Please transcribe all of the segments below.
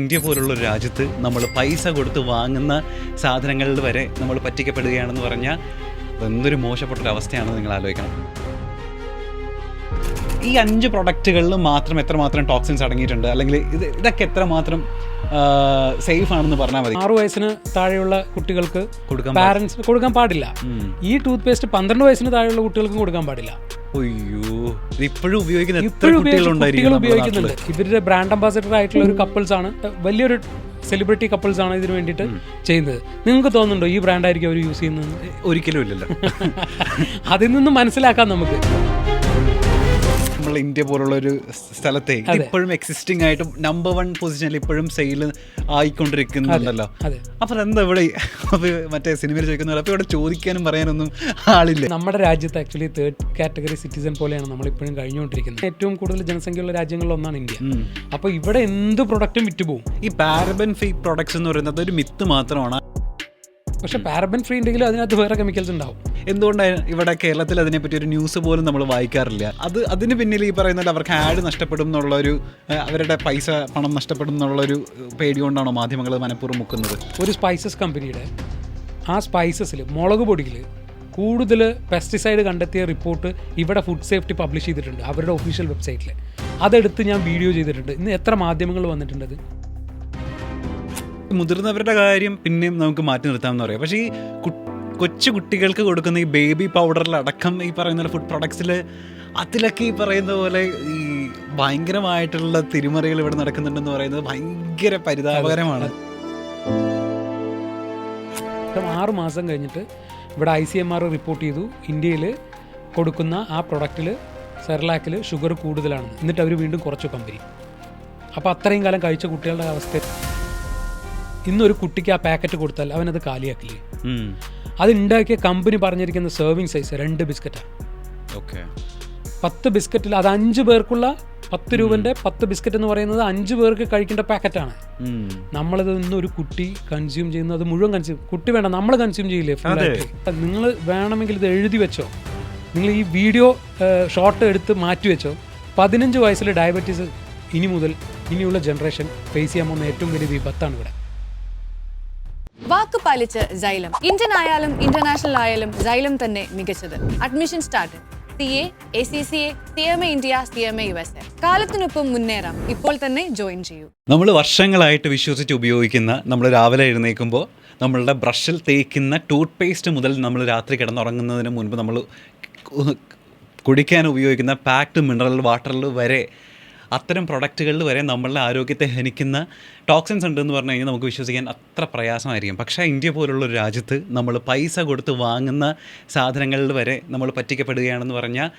India പോലുള്ള ഒരു രാജ്യത്ത് നമ്മൾ പൈസ കൊടുത്ത് വാങ്ങുന്ന സാധനങ്ങളിൽ വരെ നമ്മൾ പറ്റിക്കപ്പെടുകയാണെന്ന് പറഞ്ഞാൽ എന്തൊരു മോശപ്പെട്ടൊരു അവസ്ഥയാണെന്ന് നിങ്ങൾ ആലോചിക്കണം. ഈ അഞ്ച് പ്രൊഡക്റ്റുകളിൽ മാത്രം എത്രമാത്രം ടോക്സിൻസ് അടങ്ങിയിട്ടുണ്ട്? അല്ലെങ്കിൽ ഇത് ഇതൊക്കെ എത്രമാത്രം സേഫ് ആണെന്ന് പറഞ്ഞാൽ മതി. ആറു വയസ്സിന് താഴെയുള്ള കുട്ടികൾക്ക് കൊടുക്കാൻ പാരൻസിന് കൊടുക്കാൻ പാടില്ല. ഈ ടൂത്ത് പേസ്റ്റ് പന്ത്രണ്ട് വയസ്സിന് താഴെയുള്ള കുട്ടികൾക്കും കൊടുക്കാൻ പാടില്ല. അയ്യോ ഇത് ഇപ്പോഴും ഉപയോഗിക്കുന്ന എത്ര ഇപ്പോഴും ഉപയോഗിച്ച് കുട്ടികൾ കുട്ടികളുണ്ടായിരിക്കും ഉപയോഗിക്കുന്നുണ്ട്. ഇവരുടെ ബ്രാൻഡ് അംബാസഡർ ആയിട്ടുള്ള ഒരു കപ്പിൾസ് ആണ്. വലിയൊരു സെലിബ്രിറ്റി കപ്പിൾസ് ആണ് ഇതിന് വേണ്ടിയിട്ട് ചെയ്യുന്നത്. നിങ്ങൾക്ക് തോന്നുന്നുണ്ടോ ഈ ബ്രാൻഡ് ആയിരിക്കും അവർ യൂസ് ചെയ്യുന്നത്? ഒരിക്കലും ഇല്ലല്ലോ. അതിൽ നിന്ന് മനസ്സിലാക്കാം നമുക്ക്. നമ്മൾ ഇന്ത്യ പോലുള്ള ഒരു സ്ഥലത്തെ ഇപ്പോഴും എക്സിസ്റ്റിംഗ് ആയിട്ട് നമ്പർ വൺ പൊസിഷനിൽ ഇപ്പോഴും സെയിൽ ആയിക്കൊണ്ടിരിക്കുന്നുണ്ടല്ലോ. അപ്പൊ എന്താ ഇവിടെ മറ്റേ സിനിമയിൽ ചോദിക്കുന്ന അപ്പൊ ഇവിടെ ചോദിക്കാനും പറയാനൊന്നും ആളില്ല. നമ്മുടെ രാജ്യത്ത് ആക്ച്വലി തേർഡ് കാറ്റഗറി സിറ്റിസൺ പോലെയാണ് നമ്മൾ ഇപ്പോഴും കഴിഞ്ഞുകൊണ്ടിരിക്കുന്നത്. ഏറ്റവും കൂടുതൽ ജനസംഖ്യയുള്ള രാജ്യങ്ങളിൽ ഒന്നാണ് ഇന്ത്യ. അപ്പൊ അപ്പോൾ ഇവിടെ എന്ത് പ്രൊഡക്റ്റും വിറ്റുപോകും. ഈ പാരബൻ ഫ്രീ പ്രൊഡക്ട്സ് എന്ന് പറയുന്നത് ഒരു മിത്ത് മാത്രമാണ്. പക്ഷെ പാരബൻ ഫ്രീ ഉണ്ടെങ്കിലും അതിനകത്ത് വേറെ കെമിക്കൽസ് ഉണ്ടാവും. എന്തുകൊണ്ടാണ് ഇവിടെ കേരളത്തിൽ അതിനെപ്പറ്റി ഒരു ന്യൂസ് പോലും നമ്മൾ വായിക്കാറില്ല? അത് അതിന് പിന്നിൽ ഈ പറയുന്നത് അവർക്ക് ആഡ് നഷ്ടപ്പെടും എന്നുള്ള ഒരു അവരുടെ പൈസ പണം നഷ്ടപ്പെടും എന്നുള്ള ഒരു പേടി കൊണ്ടാണോ മാധ്യമങ്ങൾ മനഃപൂർവം മുക്കുന്നത്? ഒരു സ്പൈസസ് കമ്പനിയുടെ ആ സ്പൈസസിൽ മുളക് പൊടിയിൽ കൂടുതൽ പെസ്റ്റിസൈഡ് കണ്ടെത്തിയ റിപ്പോർട്ട് ഇവിടെ ഫുഡ് സേഫ്റ്റി പബ്ലിഷ് ചെയ്തിട്ടുണ്ട് അവരുടെ ഒഫീഷ്യൽ വെബ്സൈറ്റിൽ അതെടുത്ത് ഞാൻ വീഡിയോ ചെയ്തിട്ടുണ്ട്. ഇന്ന് എത്ര മാധ്യമങ്ങൾ വന്നിട്ടുണ്ടത്? അത് മുതിർന്നവരുടെ കാര്യം പിന്നെയും നമുക്ക് മാറ്റി നിർത്താമെന്ന് പറയാം. പക്ഷേ ഈ കൊച്ചു കുട്ടികൾക്ക് കൊടുക്കുന്ന ഈ ബേബി പൗഡറിലടക്കം ഈ പറയുന്ന ഫുഡ് പ്രൊഡക്ട്സിൽ അതിലൊക്കെ ഈ പറയുന്ന പോലെ ഈ ഭയങ്കരമായിട്ടുള്ള തിരിമറികൾ ഇവിടെ നടക്കുന്നുണ്ടെന്ന് പറയുന്നത് ഭയങ്കര പരിതാപകരമാണ്. ആറ് മാസം കഴിഞ്ഞിട്ട് ഇവിടെ I C M R report ചെയ്തു. ഇന്ത്യയിൽ കൊടുക്കുന്ന ആ പ്രൊഡക്റ്റിൽ സെർലാക്കിൽ ഷുഗർ കൂടുതലാണ്. എന്നിട്ട് അവർ വീണ്ടും കുറച്ചു കമ്പനി. അപ്പോൾ അത്രയും കാലം കഴിച്ച കുട്ടികളുടെ അവസ്ഥ ഇന്നൊരു കുട്ടിക്ക് ആ പാക്കറ്റ് കൊടുത്താൽ അവനത് കാലിയാക്കില്ലേ? അതുണ്ടാക്കിയ അത് ഉണ്ടാക്കിയ കമ്പനി പറഞ്ഞിരിക്കുന്ന സെർവിങ് സൈസ് രണ്ട് ബിസ്ക്കറ്റാണ് ഓക്കെ. പത്ത് ബിസ്ക്കറ്റിൽ അത് അഞ്ച് പേർക്കുള്ള പത്ത് രൂപന്റെ പത്ത് ബിസ്ക്കറ്റ് എന്ന് പറയുന്നത് അഞ്ച് പേർക്ക് കഴിക്കേണ്ട പാക്കറ്റാണ്. നമ്മളിത് ഇന്ന് ഒരു കുട്ടി കൺസ്യൂം ചെയ്യുന്നത് അത് മുഴുവൻ കൺസ്യൂം കുട്ടി വേണ്ട നമ്മൾ കൺസ്യൂം ചെയ്യില്ലേ. നിങ്ങൾ വേണമെങ്കിൽ ഇത് എഴുതി വെച്ചോ. നിങ്ങൾ ഈ വീഡിയോ ഷോർട്ട് എടുത്ത് മാറ്റി വെച്ചോ. പതിനഞ്ച് വയസ്സിൽ ഡയബറ്റീസ് ഇനി മുതൽ ഇനിയുള്ള ജനറേഷൻ ഫേസ് ചെയ്യാൻ പോകുന്ന ഏറ്റവും വലിയ വിപത്താണ് ഇവിടെ. വാക്ക് പാലിച്ച് ജൈലം. ഇന്ത്യൻ ആയാലും ഇന്റർനാഷണൽ ആയാലും ജൈലം തന്നെ മികച്ചത്. Admission start C A A C C A C M A India C M A U S A കാലത്തിനൊപ്പം മുന്നേറാം. ഇപ്പോൾ തന്നെ ജോയിൻ ചെയ്യൂ. നമ്മൾ വർഷങ്ങളായിട്ട് വിശ്വസിച്ച് ഉപയോഗിക്കുന്ന നമ്മൾ രാവിലെ എഴുന്നേൽക്കുമ്പോൾ നമ്മളുടെ ബ്രഷിൽ തേക്കുന്ന ടൂത്ത് പേസ്റ്റ് മുതൽ നമ്മൾ രാത്രി കിടന്നുറങ്ങുന്നതിന് മുൻപ് നമ്മൾ കുടിക്കാൻ ഉപയോഗിക്കുന്ന പാക്ഡ് മിനറൽ വാട്ടറിൽ വരെ അത്തരം പ്രൊഡക്റ്റുകളിൽ വരെ നമ്മളുടെ ആരോഗ്യത്തെ ഹനിക്കുന്ന ടോക്സിൻസ് ഉണ്ടെന്ന് പറഞ്ഞു കഴിഞ്ഞാൽ നമുക്ക് വിശ്വസിക്കാൻ അത്ര പ്രയാസമായിരിക്കും. പക്ഷേ ഇന്ത്യ പോലുള്ള ഒരു രാജ്യത്ത് നമ്മൾ പൈസ കൊടുത്ത് വാങ്ങുന്ന സാധനങ്ങളിൽ വരെ നമ്മൾ പറ്റിക്കപ്പെടുകയാണെന്ന് പറഞ്ഞാൽ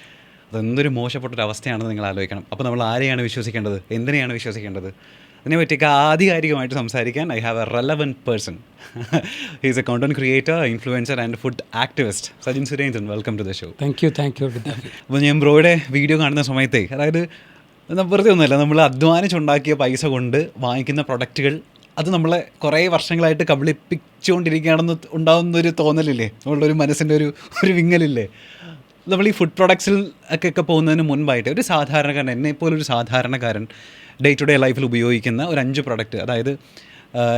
അതെന്തൊരു മോശപ്പെട്ടൊരു അവസ്ഥയാണെന്ന് നിങ്ങൾ ആലോചിക്കണം. അപ്പോൾ നമ്മൾ ആരെയാണ് വിശ്വസിക്കേണ്ടത്? എന്തിനെയാണ് വിശ്വസിക്കേണ്ടത്? അതിനെ പറ്റിയൊക്കെ ആധികാരികമായിട്ട് സംസാരിക്കാൻ I have a relevant person he's a content creator influencer and food activist Sajin Surendran welcome to the show thank you thank you അപ്പോൾ ഞാൻ ബ്രോയുടെ വീഡിയോ കാണുന്ന സമയത്തേ അതായത് വെറുതെ ഒന്നുമില്ല നമ്മൾ അധ്വാനിച്ചുണ്ടാക്കിയ പൈസ കൊണ്ട് വാങ്ങിക്കുന്ന പ്രൊഡക്റ്റുകൾ അത് നമ്മളെ കുറേ വർഷങ്ങളായിട്ട് കബളിപ്പിച്ചുകൊണ്ടിരിക്കുകയാണെന്ന് ഉണ്ടാകുന്ന ഒരു തോന്നലില്ലേ? നമ്മളുടെ ഒരു മനസ്സിന്റെ ഒരു ഒരു വിങ്ങലില്ലേ? നമ്മൾ ഈ ഫുഡ് പ്രൊഡക്ട്സിൽ ഒക്കെ ഒക്കെ പോകുന്നതിന് മുൻപായിട്ട് ഒരു സാധാരണക്കാരൻ എന്നെപ്പോലെ ഒരു സാധാരണക്കാരൻ ഡേ ടു ഡേ ലൈഫിൽ ഉപയോഗിക്കുന്ന ഒരു അഞ്ച് പ്രൊഡക്റ്റ് അതായത്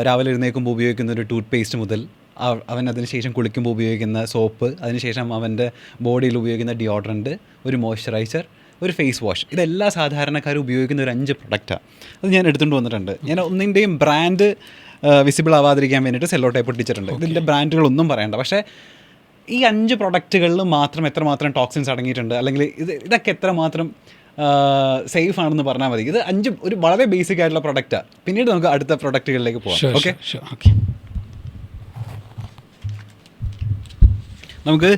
രാവിലെ എഴുന്നേൽക്കുമ്പോൾ ഉപയോഗിക്കുന്ന ഒരു ടൂത്ത് പേസ്റ്റ് മുതൽ അവ- അവൻ അതിനുശേഷം കുളിക്കുമ്പോൾ ഉപയോഗിക്കുന്ന സോപ്പ് അതിനുശേഷം അവന്റെ ബോഡിയിൽ ഉപയോഗിക്കുന്ന ഡിയോഡ്രന്റ് ഒരു മോയ്സ്ചറൈസർ ഒരു ഫേസ് വാഷ്. ഇതെല്ലാ സാധാരണക്കാരും ഉപയോഗിക്കുന്ന ഒരു അഞ്ച് പ്രൊഡക്റ്റാണ് അത് ഞാൻ എടുത്തുകൊണ്ട് വന്നിട്ടുണ്ട്. ഞാൻ ഒന്നിന്റെയും ബ്രാൻഡ് വിസിബിൾ ആവാതിരിക്കാൻ വേണ്ടിയിട്ട് സെല്ലോ ടൈപ്പ് ഒട്ടിച്ചിട്ടുണ്ട് ഇതിന്റെ ബ്രാൻഡുകളൊന്നും പറയണ്ട. പക്ഷേ ഈ അഞ്ച് പ്രൊഡക്റ്റുകളിൽ മാത്രം എത്രമാത്രം ടോക്സിൻസ് അടങ്ങിയിട്ടുണ്ട് അല്ലെങ്കിൽ ഇത് ഇതൊക്കെ എത്രമാത്രം സേഫ് ആണെന്ന് പറഞ്ഞാൽ മതി. ഇത് അഞ്ച് ഒരു വളരെ ബേസിക് ആയിട്ടുള്ള പ്രൊഡക്റ്റാണ് പിന്നീട് നമുക്ക് അടുത്ത പ്രൊഡക്റ്റുകളിലേക്ക് പോകാം ഓക്കെ ഓക്കെ നമുക്ക്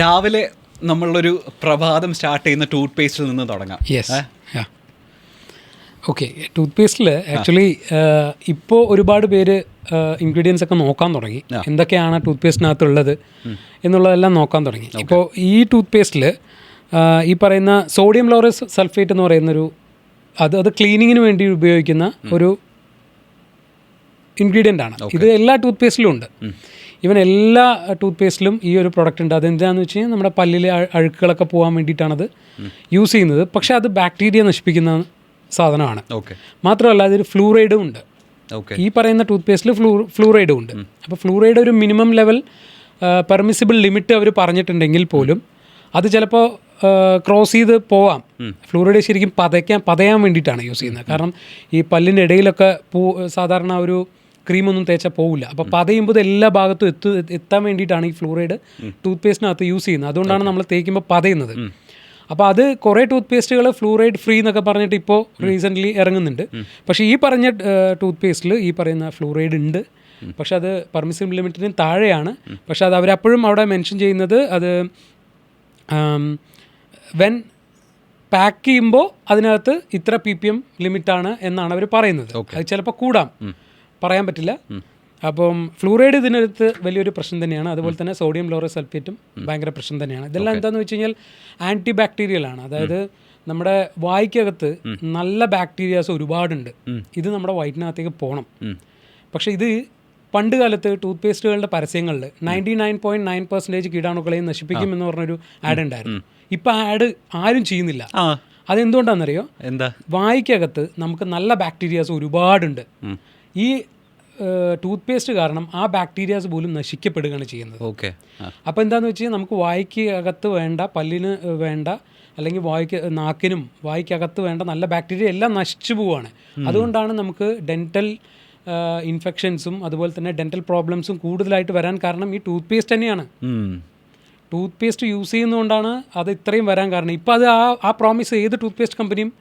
രാവിലെ നമ്മളൊരു പ്രഭാതം സ്റ്റാർട്ട് ചെയ്യുന്ന ടൂത്ത് പേസ്റ്റിൽ നിന്ന് തുടങ്ങാം. യെസ് ഓക്കെ ടൂത്ത് പേസ്റ്റിൽ ആക്ച്വലി ഇപ്പോൾ ഒരുപാട് പേര് ഇൻഗ്രീഡിയൻസ് ഒക്കെ നോക്കാൻ തുടങ്ങി. എന്തൊക്കെയാണ് ടൂത്ത് പേസ്റ്റിനകത്ത് ഉള്ളത് എന്നുള്ളതെല്ലാം നോക്കാൻ തുടങ്ങി. ഇപ്പോൾ ഈ ടൂത്ത് പേസ്റ്റിൽ ഈ പറയുന്ന സോഡിയം ലോറസ് സൾഫേറ്റ് എന്ന് പറയുന്നൊരു അത് അത് ക്ലീനിങ്ങിന് വേണ്ടി ഉപയോഗിക്കുന്ന ഒരു ഇൻഗ്രീഡിയന്റ് ആണ്. ഇത് എല്ലാ ടൂത്ത് പേസ്റ്റിലും ഉണ്ട് ഇവൻ എല്ലാ ടൂത്ത് പേസ്റ്റിലും ഈ ഒരു പ്രൊഡക്റ്റ് ഉണ്ട്. അതെന്താണെന്ന് വെച്ച് കഴിഞ്ഞാൽ നമ്മുടെ പല്ലിലെ അഴുക്കുകളൊക്കെ പോകാൻ വേണ്ടിയിട്ടാണത് യൂസ് ചെയ്യുന്നത്. പക്ഷേ അത് ബാക്ടീരിയ നശിപ്പിക്കുന്ന സാധനമാണ്. ഓക്കെ. മാത്രമല്ല അതിൽ ഫ്ലൂറൈഡും ഉണ്ട്. ഓക്കെ. ഈ പറയുന്ന ടൂത്ത് പേസ്റ്റിൽ ഫ്ലൂ ഫ്ലൂറൈഡും ഉണ്ട്. അപ്പോൾ ഫ്ലൂറൈഡ് ഒരു മിനിമം ലെവൽ പെർമിസിബിൾ ലിമിറ്റ് അവർ പറഞ്ഞിട്ടുണ്ടെങ്കിൽ പോലും അത് ചിലപ്പോൾ ക്രോസ് ചെയ്ത് പോവാം. ഫ്ലൂറൈഡ് ശരിക്കും പതയ്ക്കാൻ പതയാൻ വേണ്ടിയിട്ടാണ് യൂസ് ചെയ്യുന്നത്. കാരണം ഈ പല്ലിന്റെ ഇടയിലൊക്കെ പൂ സാധാരണ ഒരു ക്രീമൊന്നും തേച്ചാൽ പോകില്ല അപ്പോൾ പതയുമ്പോൾ എല്ലാ ഭാഗത്തും എത്തു എത്താൻ വേണ്ടിയിട്ടാണ് ഈ ഫ്ലൂറൈഡ് ടൂത്ത് പേസ്റ്റിനകത്ത് യൂസ് ചെയ്യുന്നത്. അതുകൊണ്ടാണ് നമ്മൾ തേക്കുമ്പോൾ പതയുന്നത്. അപ്പോൾ അത് കുറേ ടൂത്ത് പേസ്റ്റുകൾ ഫ്ലൂറൈഡ് ഫ്രീ എന്നൊക്കെ പറഞ്ഞിട്ട് ഇപ്പോൾ റീസെന്റ്ലി ഇറങ്ങുന്നുണ്ട്. പക്ഷേ ഈ പറഞ്ഞ ടൂത്ത് പേസ്റ്റിൽ ഈ പറയുന്ന ഫ്ലൂറൈഡ് ഉണ്ട്. പക്ഷെ അത് പെർമിസിബിൾ ലിമിറ്റിന് താഴെയാണ്. പക്ഷെ അത് അവരപ്പോഴും അവിടെ മെൻഷൻ ചെയ്യുന്നത് അത് വെൻ പാക്ക് ചെയ്യുമ്പോൾ അതിനകത്ത് ഇത്ര പി പി എം ലിമിറ്റാണ് എന്നാണ് അവർ പറയുന്നത്. അത് ചിലപ്പോൾ കൂടാം. പറയാൻ പറ്റില്ല. അപ്പം ഫ്ലൂറൈഡ് ഇതിനകത്ത് വലിയൊരു പ്രശ്നം തന്നെയാണ്. അതുപോലെ തന്നെ സോഡിയം ലോറ സൾഫേറ്റും ഭയങ്കര പ്രശ്നം തന്നെയാണ്. ഇതെല്ലാം എന്താണെന്ന് വെച്ച് കഴിഞ്ഞാൽ ആന്റി ബാക്ടീരിയൽ ആണ്. അതായത് നമ്മുടെ വായ്ക്കകത്ത് നല്ല ബാക്ടീരിയാസ് ഒരുപാടുണ്ട്. ഇത് നമ്മുടെ വയറ്റിനകത്തേക്ക് പോകണം പക്ഷേ ഇത് പണ്ട് കാലത്ത് ടൂത്ത് പേസ്റ്റുകളുടെ പരസ്യങ്ങളിൽ ninety nine point nine percentage കീടാണുക്കളെയും നശിപ്പിക്കും എന്ന് പറഞ്ഞൊരു ആഡ് ഉണ്ടായിരുന്നു. ഇപ്പം ആഡ് ആരും ചെയ്യുന്നില്ല. അതെന്തുകൊണ്ടാണെന്നറിയോ? എന്താ? വായിക്കകത്ത് നമുക്ക് നല്ല ബാക്ടീരിയാസ് ഒരുപാടുണ്ട്. ഈ ടൂത്ത് പേസ്റ്റ് കാരണം ആ ബാക്ടീരിയാസ് പോലും നശിക്കപ്പെടുകയാണ് ചെയ്യുന്നത്. ഓക്കെ. അപ്പോൾ എന്താണെന്ന് വെച്ച് കഴിഞ്ഞാൽ നമുക്ക് വായ്ക്ക് അകത്ത് വേണ്ട പല്ലിന് വേണ്ട അല്ലെങ്കിൽ വായിക്ക് നാക്കിനും വായ്ക്കകത്ത് വേണ്ട നല്ല ബാക്ടീരിയ എല്ലാം നശിച്ചു പോവുകയാണ് അതുകൊണ്ടാണ് നമുക്ക് ഡെന്റൽ ഇൻഫെക്ഷൻസും അതുപോലെ തന്നെ ഡെന്റൽ പ്രോബ്ലംസും കൂടുതലായിട്ട് വരാൻ കാരണം ഈ ടൂത്ത് പേസ്റ്റ് തന്നെയാണ്. ടൂത്ത് പേസ്റ്റ് യൂസ് ചെയ്യുന്നതുകൊണ്ടാണ് അത് ഇത്രയും വരാൻ കാരണം. ഇപ്പോൾ അത് ആ ആ പ്രോമിസ് ഏത് ടൂത്ത് പേസ്റ്റ് കമ്പനിയും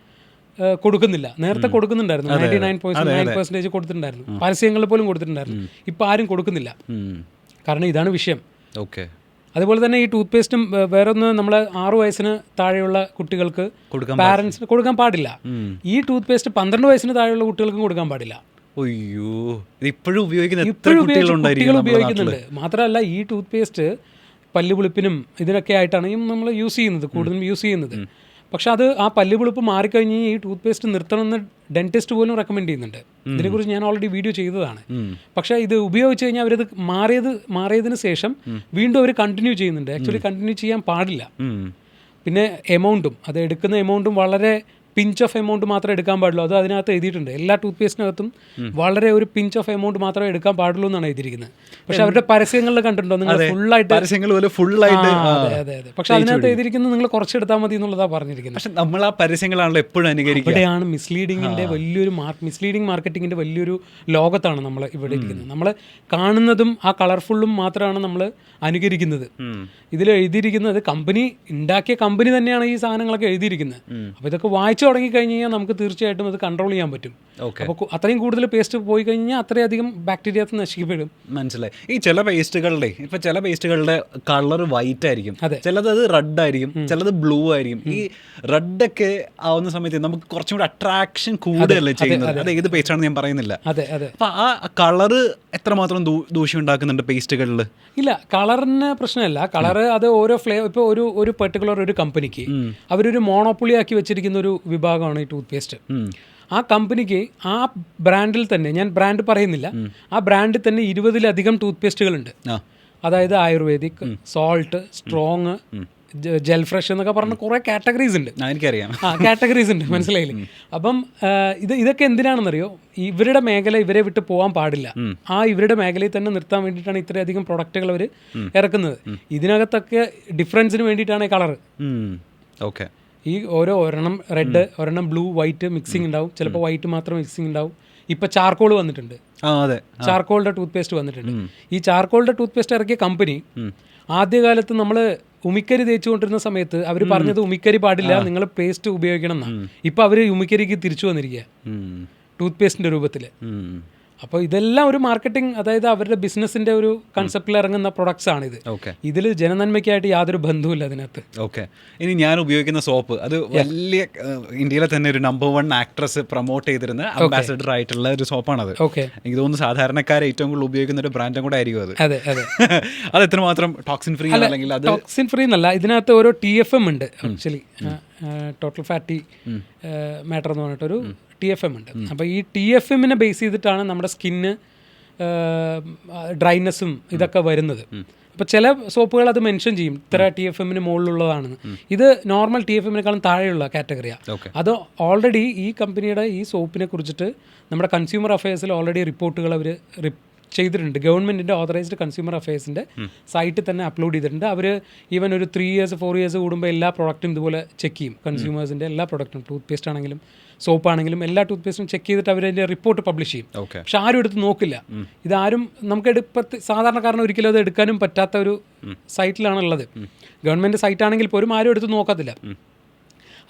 കൊടുക്കുന്നില്ല. നേരത്തെ കൊടുക്കുന്നുണ്ടായിരുന്നു. Ninety nine point nine percentage കൊടുത്തിട്ടുണ്ടായിരുന്നു. പരസ്യങ്ങളിൽ പോലും കൊടുത്തിട്ടുണ്ടായിരുന്നു. ഇപ്പം ആരും കൊടുക്കുന്നില്ല. കാരണം ഇതാണ് വിഷയം. ഓക്കെ. അതുപോലെ തന്നെ ഈ ടൂത്ത് പേസ്റ്റും വേറെ ഒന്ന് നമ്മൾ ആറു വയസ്സിന് താഴെയുള്ള കുട്ടികൾക്ക് പാരൻസിന് കൊടുക്കാൻ പാടില്ല. ഈ ടൂത്ത് പേസ്റ്റ് പന്ത്രണ്ട് വയസ്സിന് താഴെയുള്ള കുട്ടികൾക്കും കൊടുക്കാൻ പാടില്ല. അയ്യോ. ഇപ്പോഴും ഉപയോഗിക്കുന്ന കുട്ടികൾ ഉപയോഗിക്കുന്നുണ്ട്. മാത്രമല്ല ഈ ടൂത്ത് പേസ്റ്റ് പല്ലുപുളിപ്പിനും ഇതിനൊക്കെ ആയിട്ടാണ് നമ്മൾ യൂസ് ചെയ്യുന്നത് കൂടുതലും യൂസ് ചെയ്യുന്നത്. പക്ഷെ അത് ആ പല്ലുപുളിപ്പ് മാറിക്കഴിഞ്ഞ് ഈ ടൂത്ത് പേസ്റ്റ് നിർത്തണമെന്ന് ഡെന്റിസ്റ്റ് പോലും റെക്കമെൻഡ് ചെയ്യുന്നുണ്ട്. ഇതിനെക്കുറിച്ച് ഞാൻ ഓൾറെഡി വീഡിയോ ചെയ്തതാണ്. പക്ഷേ ഇത് ഉപയോഗിച്ച് കഴിഞ്ഞാൽ അവരത് മാറിയത് മാറിയതിന് ശേഷം വീണ്ടും അവർ കണ്ടിന്യൂ ചെയ്യുന്നുണ്ട്. ആക്ച്വലി കണ്ടിന്യൂ ചെയ്യാൻ പാടില്ല. പിന്നെ എമൗണ്ടും അത് എടുക്കുന്ന എമൗണ്ടും വളരെ പിഞ്ച് ഓഫ് എമൗണ്ട് മാത്രമേ എടുക്കാൻ പാടുള്ളൂ. അത് അതിനകത്ത് എഴുതിയിട്ടുണ്ട്. എല്ലാ ടൂത്ത് പേസ്റ്റിനകത്തും വളരെ ഒരു പിഞ്ച് ഓഫ് എമൗണ്ട് മാത്രമേ എടുക്കാൻ പാടുള്ളൂ എന്നാണ് എഴുതിയിരിക്കുന്നത്. പക്ഷെ അവരുടെ പരസ്യങ്ങളിൽ കണ്ടിട്ടുണ്ടോ? നിങ്ങൾ ഫുള്ളായിട്ട് പരസ്യങ്ങൾ പോലെ ഫുള്ളായിട്ട് അതെ അതെ അതെ. പക്ഷെ അതിനകത്ത് എഴുതിയിരിക്കുന്നത് നിങ്ങൾ കുറച്ചെടുത്താൽ മതി എന്നുള്ളതാണ് പറഞ്ഞിരിക്കുന്നത്. പക്ഷെ നമ്മൾ ആ പരസ്യങ്ങളാണല്ലോ എപ്പോഴും അനുകരിക്കുക. ഇവിടെയാണ് മിസ്ലീഡിങ്ങിന്റെ വലിയൊരു മാർക്ക് മിസ്ലീഡിങ് മാർക്കറ്റിങ്ങിന്റെ വലിയൊരു ലോകത്താണ് നമ്മൾ ഇവിടെ ഇരിക്കുന്നത്. നമ്മൾ കാണുന്നതും ആ കളർഫുള്ളും മാത്രമാണ് നമ്മൾ അനുകരിക്കുന്നത്. ഇതിൽ എഴുതിയിരിക്കുന്നത് കമ്പനി ഉണ്ടാക്കിയ കമ്പനി തന്നെയാണ് ഈ സാധനങ്ങളൊക്കെ എഴുതിയിരിക്കുന്നത്. അപ്പോൾ ഇതൊക്കെ വായിച്ചു തുടങ്ങി കഴിഞ്ഞ് കഴിഞ്ഞാൽ നമുക്ക് തീർച്ചയായിട്ടും അത് കൺട്രോൾ ചെയ്യാൻ പറ്റും. ഓക്കെ അപ്പോൾ അത്രയും കൂടുതൽ പേസ്റ്റ് പോയി കഴിഞ്ഞാൽ അത്രയധികം ബാക്ടീരിയ നശിക്കപ്പെടും മനസ്സിലായി. ഈ ചില പേസ്റ്റുകളുടെ ഇപ്പൊ ചില പേസ്റ്റുകളുടെ കളർ വൈറ്റ് ആയിരിക്കും. അതെ. ചിലത് അത് റെഡ് ആയിരിക്കും ചിലത് ബ്ലൂ ആയിരിക്കും. ഈ റെഡ് ഒക്കെ ആവുന്ന സമയത്ത് നമുക്ക് കുറച്ചും കൂടി അട്രാക്ഷൻ കൂടുതലല്ലേ ചെയ്യുന്നത്. അത്. ഏത് പേസ്റ്റ് ആണെന്ന് ഞാൻ പറയുന്നില്ല. അതെ അതെ. അപ്പൊ ആ കളർ എത്രമാത്രം ദൂഷ്യം ഉണ്ടാക്കുന്നുണ്ട് പേസ്റ്റുകളിൽ ഇല്ല കളറിന് പ്രശ്നമല്ല. കളർ അത് ഓരോ ഫ്ലേവർ ഇപ്പോൾ ഒരു ഒരു പെർട്ടിക്കുലർ ഒരു കമ്പനിക്ക് അവരൊരു മോണോപ്പൊളി ആക്കി വെച്ചിരിക്കുന്ന ഒരു വിഭാഗമാണ് ഈ ടൂത്ത് പേസ്റ്റ് ആ കമ്പനിക്ക് ആ ബ്രാൻഡിൽ തന്നെ ഞാൻ ബ്രാൻഡ് പറയുന്നില്ല ആ ബ്രാൻഡിൽ തന്നെ ഇരുപതിലധികം ടൂത്ത് പേസ്റ്റുകളുണ്ട് ഉണ്ട് അതായത് ayurvedic salt strong gel fresh എന്നൊക്കെ പറഞ്ഞ കുറേ കാറ്റഗറീസ് ഉണ്ട്. എനിക്കറിയാം. ആ കാറ്റഗറീസ് ഉണ്ട് മനസ്സിലായില്ലേ? അപ്പം ഇത് ഇതൊക്കെ എന്തിനാണെന്നറിയോ? ഇവരുടെ മേഖല ഇവരെ വിട്ട് പോകാൻ പാടില്ല. ആ ഇവരുടെ മേഖലയിൽ തന്നെ നിർത്താൻ വേണ്ടിയിട്ടാണ് ഇത്രയധികം പ്രൊഡക്റ്റുകൾ അവർ ഇറക്കുന്നത്. ഇതിനകത്തൊക്കെ ഡിഫറൻസിന് വേണ്ടിയിട്ടാണ് കളർ ഓക്കെ ഈ ഓരോ ഒരെണ്ണം റെഡ് ഒരെണ്ണം ബ്ലൂ വൈറ്റ് മിക്സിംഗ് ഉണ്ടാവും. ചിലപ്പോൾ വൈറ്റ് മാത്രം മിക്സിംഗ് ഉണ്ടാവും. ഇപ്പൊ ചാർക്കോൾ വന്നിട്ടുണ്ട്. ചാർക്കോളിന്റെ ടൂത്ത് പേസ്റ്റ് വന്നിട്ടുണ്ട്. ഈ ചാർക്കോളിന്റെ ടൂത്ത് പേസ്റ്റ് ഇറക്കിയ കമ്പനി ആദ്യകാലത്ത് നമ്മൾ ഉമിക്കരി തേച്ചുകൊണ്ടിരുന്ന സമയത്ത് അവർ പറഞ്ഞത് ഉമിക്കരി പാടില്ല നിങ്ങൾ പേസ്റ്റ് ഉപയോഗിക്കണം എന്നാ. ഇപ്പൊ അവർ ഉമിക്കരിക്ക് തിരിച്ചു വന്നിരിക്കുക. ടൂത്ത് പേസ്റ്റിന്റെ രൂപത്തിൽ. അപ്പോൾ ഇതെല്ലാം ഒരു മാർക്കറ്റിംഗ് അതായത് അവരുടെ ബിസിനസിന്റെ ഒരു കൺസെപ്റ്റിൽ ഇറങ്ങുന്ന പ്രൊഡക്ട്സ് ആണ് ഇത് ഇതിൽ ജനനന്മയ്ക്കായിട്ട് യാതൊരു ബന്ധവുമില്ല അതിനകത്ത്. ഓക്കെ ഇനി ഞാൻ ഉപയോഗിക്കുന്ന സോപ്പ് അത് വലിയ ഇന്ത്യയിലെ തന്നെ ഒരു നമ്പർ വൺ ആക്ട്രസ് പ്രൊമോട്ട് ചെയ്തിരുന്ന അംബാസഡർ ആയിട്ടുള്ള ഒരു സോപ്പാണ് അത് ഓക്കെ എനിക്ക് തോന്നുന്നു സാധാരണക്കാരെ ഏറ്റവും കൂടുതൽ ഉപയോഗിക്കുന്ന ഒരു ബ്രാൻഡും കൂടെ ആയിരിക്കും അത്. അതെ അതെ. അത് എത്രമാത്രം ടോക്സിൻ ഫ്രീ അല്ലെങ്കിൽ അത് ടോക്സിൻ ഫ്രീ എന്നല്ല ഇതിനകത്ത് ഓരോ ടി എഫ് എം ഉണ്ട് ആക്ച്വലി ടോട്ടൽ ഫാറ്റി മാറ്റർ എന്ന് പറഞ്ഞിട്ടൊരു ടി എഫ് എം ഉണ്ട്. അപ്പോൾ ഈ ടി എഫ് എമ്മിനെ ബേസ് ചെയ്തിട്ടാണ് നമ്മുടെ സ്കിന്ന് ഡ്രൈനെസ്സും ഇതൊക്കെ വരുന്നത്. അപ്പോൾ ചില സോപ്പുകൾ അത് മെൻഷൻ ചെയ്യും. ഇത്ര ടി എഫ് എമ്മിന് മുകളിലുള്ളതാണെന്ന്. ഇത് നോർമൽ ടി എഫ് എമ്മിനേക്കാളും താഴെയുള്ള കാറ്റഗറിയാണ് അത് ഓൾറെഡി ഈ കമ്പനിയുടെ ഈ സോപ്പിനെ കുറിച്ചിട്ട് നമ്മുടെ കൺസ്യൂമർ അഫയേഴ്സിൽ ഓൾറെഡി റിപ്പോർട്ടുകൾ അവർ ചെയ്തിട്ടുണ്ട്. ഗവൺമെന്റിന്റെ ഓതറൈസ്ഡ് കൺസ്യൂമർ അഫയേഴ്സിന്റെ സൈറ്റിൽ തന്നെ അപ്ലോഡ് ചെയ്തിട്ടുണ്ട്. അവർ ഈവൻ ഒരു ത്രീ ഇയേഴ്സ് ഫോർ ഇയേഴ്സ് കൂടുമ്പോൾ എല്ലാ പ്രോഡക്റ്റും ഇതുപോലെ ചെക്ക് ചെയ്യും. കൺസ്യൂമേഴ്സിന്റെ എല്ലാ പ്രോഡക്റ്റും ടൂത്ത് പേസ്റ്റ് ആണെങ്കിലും സോപ്പ് ആണെങ്കിലും എല്ലാ ടൂത്ത് പേസ്റ്റും ചെക്ക് ചെയ്തിട്ട് അവർ അതിന്റെ റിപ്പോർട്ട് പബ്ലിഷ് ചെയ്യും. പക്ഷെ ആരും എടുത്ത് നോക്കില്ല. ഇതാരും നമുക്ക് എടുപ്പത്ത് സാധാരണക്കാരന് ഒരിക്കലും അത് എടുക്കാനും പറ്റാത്ത ഒരു സൈറ്റിലാണുള്ളത് ഗവൺമെന്റ് സൈറ്റ് ആണെങ്കിൽ പോലും ആരും എടുത്ത് നോക്കത്തില്ല.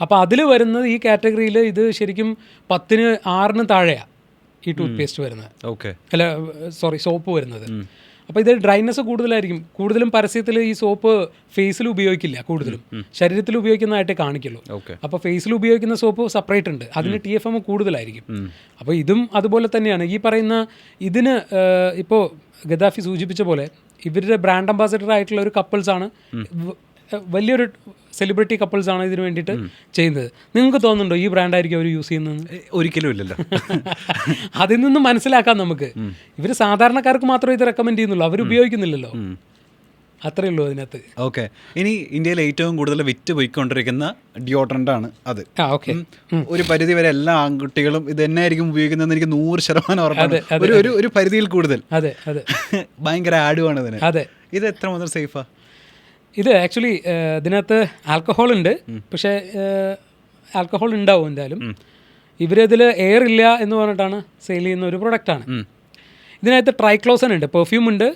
അപ്പോൾ അതിൽ വരുന്നത് ഈ കാറ്റഗറിയിൽ ഇത് ശരിക്കും പത്തിന് ആറിന് താഴെയാണ് ഈ ടൂത്ത് പേസ്റ്റ് വരുന്നത്. ഓക്കെ. അല്ല സോറി സോപ്പ് വരുന്നത്. അപ്പോൾ ഇത് ഡ്രൈനെസ് കൂടുതലായിരിക്കും. കൂടുതലും പരസ്യത്തിൽ ഈ സോപ്പ് ഫേസിൽ ഉപയോഗിക്കില്ല കൂടുതലും. ശരീരത്തിൽ ഉപയോഗിക്കുന്നതായിട്ട് കാണിക്കുള്ളൂ. അപ്പോൾ ഫേസിൽ ഉപയോഗിക്കുന്ന സോപ്പ് സെപ്പറേറ്റ് ഉണ്ട്. അതിന് ടി എഫ് എം കൂടുതലായിരിക്കും. അപ്പോൾ ഇതും അതുപോലെ തന്നെയാണ്. ഈ പറയുന്ന ഇതിന് ഇപ്പോൾ ഗദാഫി സൂചിപ്പിച്ച പോലെ ഇവരുടെ ബ്രാൻഡ് അംബാസഡർ ആയിട്ടുള്ള ഒരു കപ്പിൾസ് ആണ് വ- വലിയൊരു സെലിബ്രിറ്റി കപ്പിൾസ് ആണ് ഇതിന് വേണ്ടിയിട്ട് ചെയ്യുന്നത്. നിങ്ങൾക്ക് തോന്നുന്നുണ്ടോ ഈ ബ്രാൻഡ് ആയിരിക്കും അവർ യൂസ് ചെയ്യുന്നത് ഒരിക്കലും ഇല്ലല്ലോ. അതിൽ നിന്നും മനസ്സിലാക്കാം നമുക്ക്. ഇവർ സാധാരണക്കാർക്ക് മാത്രമേ ഇത് റെക്കമെൻഡ് ചെയ്യുന്നുള്ളൂ. അവർ ഉപയോഗിക്കുന്നില്ലല്ലോ. അത്രേ ഉള്ളൂ അതിനകത്ത്. ഓക്കെ. ഇനി ഇന്ത്യയിൽ ഏറ്റവും കൂടുതൽ വിറ്റ് പോയിക്കൊണ്ടിരിക്കുന്ന ഡിയോഡ്രന്റ് ആണ് അത്. ഓക്കെ. ഒരു പരിധി വരെ എല്ലാ ആൺകുട്ടികളും ഇത് തന്നെയായിരിക്കും ഉപയോഗിക്കുന്നതെന്ന് എനിക്ക് നൂറ് ശതമാനം ഉറപ്പാണ്. ഒരു ഒരു ഒരു പരിധിയിൽ കൂടുതൽ. അതെ അതെ. ഭയങ്കര ആഡുവാണ് ഇതിന്. അതെ. ഇത് എത്ര മുതൽ സേഫാ ഇത് ആക്ച്വലി ഇതിനകത്ത് ആൽക്കഹോൾ ഉണ്ട് പക്ഷേ ആൽക്കഹോൾ ഉണ്ടാവും എന്തായാലും. ഇവരതിൽ എയർ ഇല്ല എന്ന് പറഞ്ഞിട്ടാണ് സെയിൽ ചെയ്യുന്ന ഒരു പ്രൊഡക്റ്റാണ് ഇതിനകത്ത് ട്രൈക്ലോസൻ ഉണ്ട് പെർഫ്യൂം ഉണ്ട്.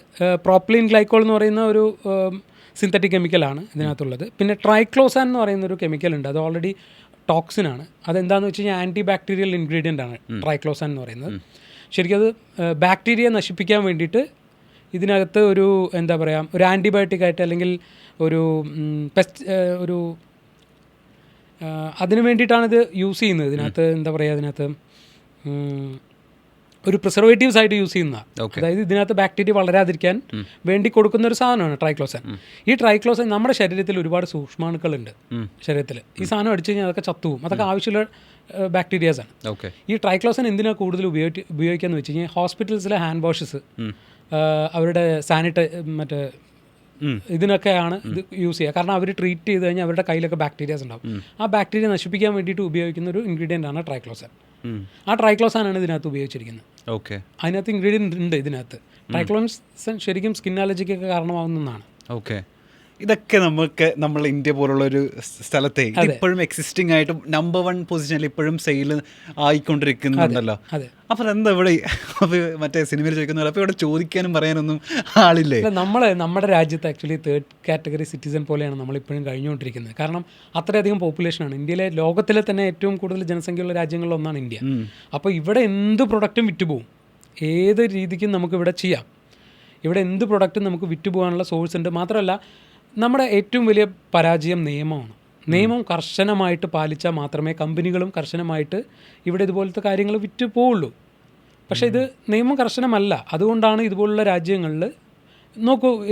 പ്രോപ്ലിൻ ഗ്ലൈക്കോൾ എന്ന് പറയുന്ന ഒരു സിന്തറ്റിക് കെമിക്കലാണ് ഇതിനകത്തുള്ളത്. പിന്നെ ട്രൈക്ലോസാൻ എന്ന് പറയുന്ന ഒരു കെമിക്കൽ ഉണ്ട് അത് ഓൾറെഡി ടോക്സിൻ ആണ്. അതെന്താണെന്ന് വെച്ച് കഴിഞ്ഞാൽ ആന്റി ബാക്ടീരിയൽ ഇൻഗ്രീഡിയന്റ് ആണ് ട്രൈക്ലോസാൻ എന്ന് പറയുന്നത്. ശരിക്കും അത് ബാക്ടീരിയ നശിപ്പിക്കാൻ വേണ്ടിയിട്ട് ഇതിനകത്ത് ഒരു എന്താ പറയുക ഒരു ആന്റിബയോട്ടിക് ആയിട്ട് അല്ലെങ്കിൽ ഒരു പെസ്റ്റ് ഒരു അതിനു അതിന് വേണ്ടിയിട്ടാണ് ഇത് യൂസ് ചെയ്യുന്നത്. ഇതിനകത്ത് എന്താ പറയുക അതിനകത്ത് ഒരു പ്രിസർവേറ്റീവ്സ് ആയിട്ട് യൂസ് ചെയ്യുന്ന അതായത് ഇതിനകത്ത് ബാക്ടീരിയ വളരാതിരിക്കാൻ വേണ്ടി കൊടുക്കുന്ന ഒരു സാധനമാണ് ട്രൈക്ലോസൻ ഈ ട്രൈക്ലോസൻ നമ്മുടെ ശരീരത്തിൽ ഒരുപാട് സൂക്ഷ്മാണുക്കളുണ്ട്. ശരീരത്തിൽ ഈ സാധനം അടിച്ചു കഴിഞ്ഞാൽ അതൊക്കെ ചത്തുവും അതൊക്കെ ആവശ്യമുള്ള ബാക്ടീരിയാസ് ആണ്. ഓക്കെ ഈ ട്രൈക്ലോസൻ എന്തിനാണ് കൂടുതൽ ഉപയോഗി ഉപയോഗിക്കാന്ന് വെച്ച് കഴിഞ്ഞാൽ ഹോസ്പിറ്റൽസിലെ ഹാൻഡ് വാഷസ് അവരുടെ സാനിറ്റൈ മറ്റേ ഇതിനൊക്കെയാണ് ഇത് യൂസ് ചെയ്യുക. കാരണം അവർ ട്രീറ്റ് ചെയ്ത് കഴിഞ്ഞാൽ അവരുടെ കയ്യിലൊക്കെ ബാക്ടീരിയാസ് ഉണ്ടാവും. ആ ബാക്ടീരിയ നശിപ്പിക്കാൻ വേണ്ടിയിട്ട് ഉപയോഗിക്കുന്ന ഒരു ഇൻഗ്രീഡിയന്റ് ആണ് ട്രൈക്ലോസൻ ആ ട്രൈക്ലോസാൻ ആണ് ഇതിനകത്ത് ഉപയോഗിച്ചിരിക്കുന്നത്. ഓക്കെ അതിനകത്ത് ഇൻഗ്രീഡിയന്റ് ഉണ്ട് ഇതിനകത്ത്. ട്രൈക്ലോസൻ ശരിക്കും സ്കിൻ അലർജിക്കൊക്കെ കാരണമാവുന്നതാണ് ഓക്കെ ഇതൊക്കെ നമുക്ക് നമ്മൾ ഇന്ത്യ പോലുള്ള ഒരു സ്ഥലത്തെ ഇപ്പോഴും എക്സിസ്റ്റിംഗ് ആയിട്ട് നമ്പർ വൺ പൊസിഷനിൽ ഇപ്പോഴും സെയിൽ ആയിക്കൊണ്ടിരിക്കുന്നുണ്ടല്ലോ. അപ്പോൾ എന്താ ഇവിടെ മറ്റേ സിനിമയിൽ ചോദിക്കുന്ന അപ്പോൾ ഇവിടെ ചോദിക്കാനും പറയാനൊന്നും ആളില്ലേ? നമ്മൾ നമ്മുടെ രാജ്യത്ത് ആക്ച്വലി തേർഡ് കാറ്റഗറി സിറ്റിസൺ പോലെയാണ് നമ്മൾ ഇപ്പോഴും കഴിഞ്ഞുകൊണ്ടിരിക്കുന്നത്. കാരണം അത്രയധികം പോപ്പുലേഷനാണ് ഇന്ത്യയിലെ ലോകത്തിലെ തന്നെ ഏറ്റവും കൂടുതൽ ജനസംഖ്യയുള്ള രാജ്യങ്ങളിൽ ഒന്നാണ് ഇന്ത്യ. അപ്പോൾ ഇവിടെ എന്ത് പ്രൊഡക്റ്റും വിറ്റുപോകും ഏത് രീതിക്കും നമുക്ക് ഇവിടെ ചെയ്യാം. ഇവിടെ എന്ത് പ്രൊഡക്റ്റും നമുക്ക് വിറ്റുപോകാനുള്ള സോഴ്സ് ഉണ്ട്. മാത്രമല്ല നമ്മുടെ ഏറ്റവും വലിയ പരാജയം നിയമമാണ്. നിയമം കർശനമായിട്ട് പാലിച്ചാൽ മാത്രമേ കമ്പനികളും കർശനമായിട്ട് ഇവിടെ ഇതുപോലത്തെ കാര്യങ്ങൾ വിറ്റ് പോവുള്ളൂ. പക്ഷേ ഇത് നിയമം കർശനമല്ല. അതുകൊണ്ടാണ് ഇതുപോലുള്ള രാജ്യങ്ങളിൽ നോക്കൂ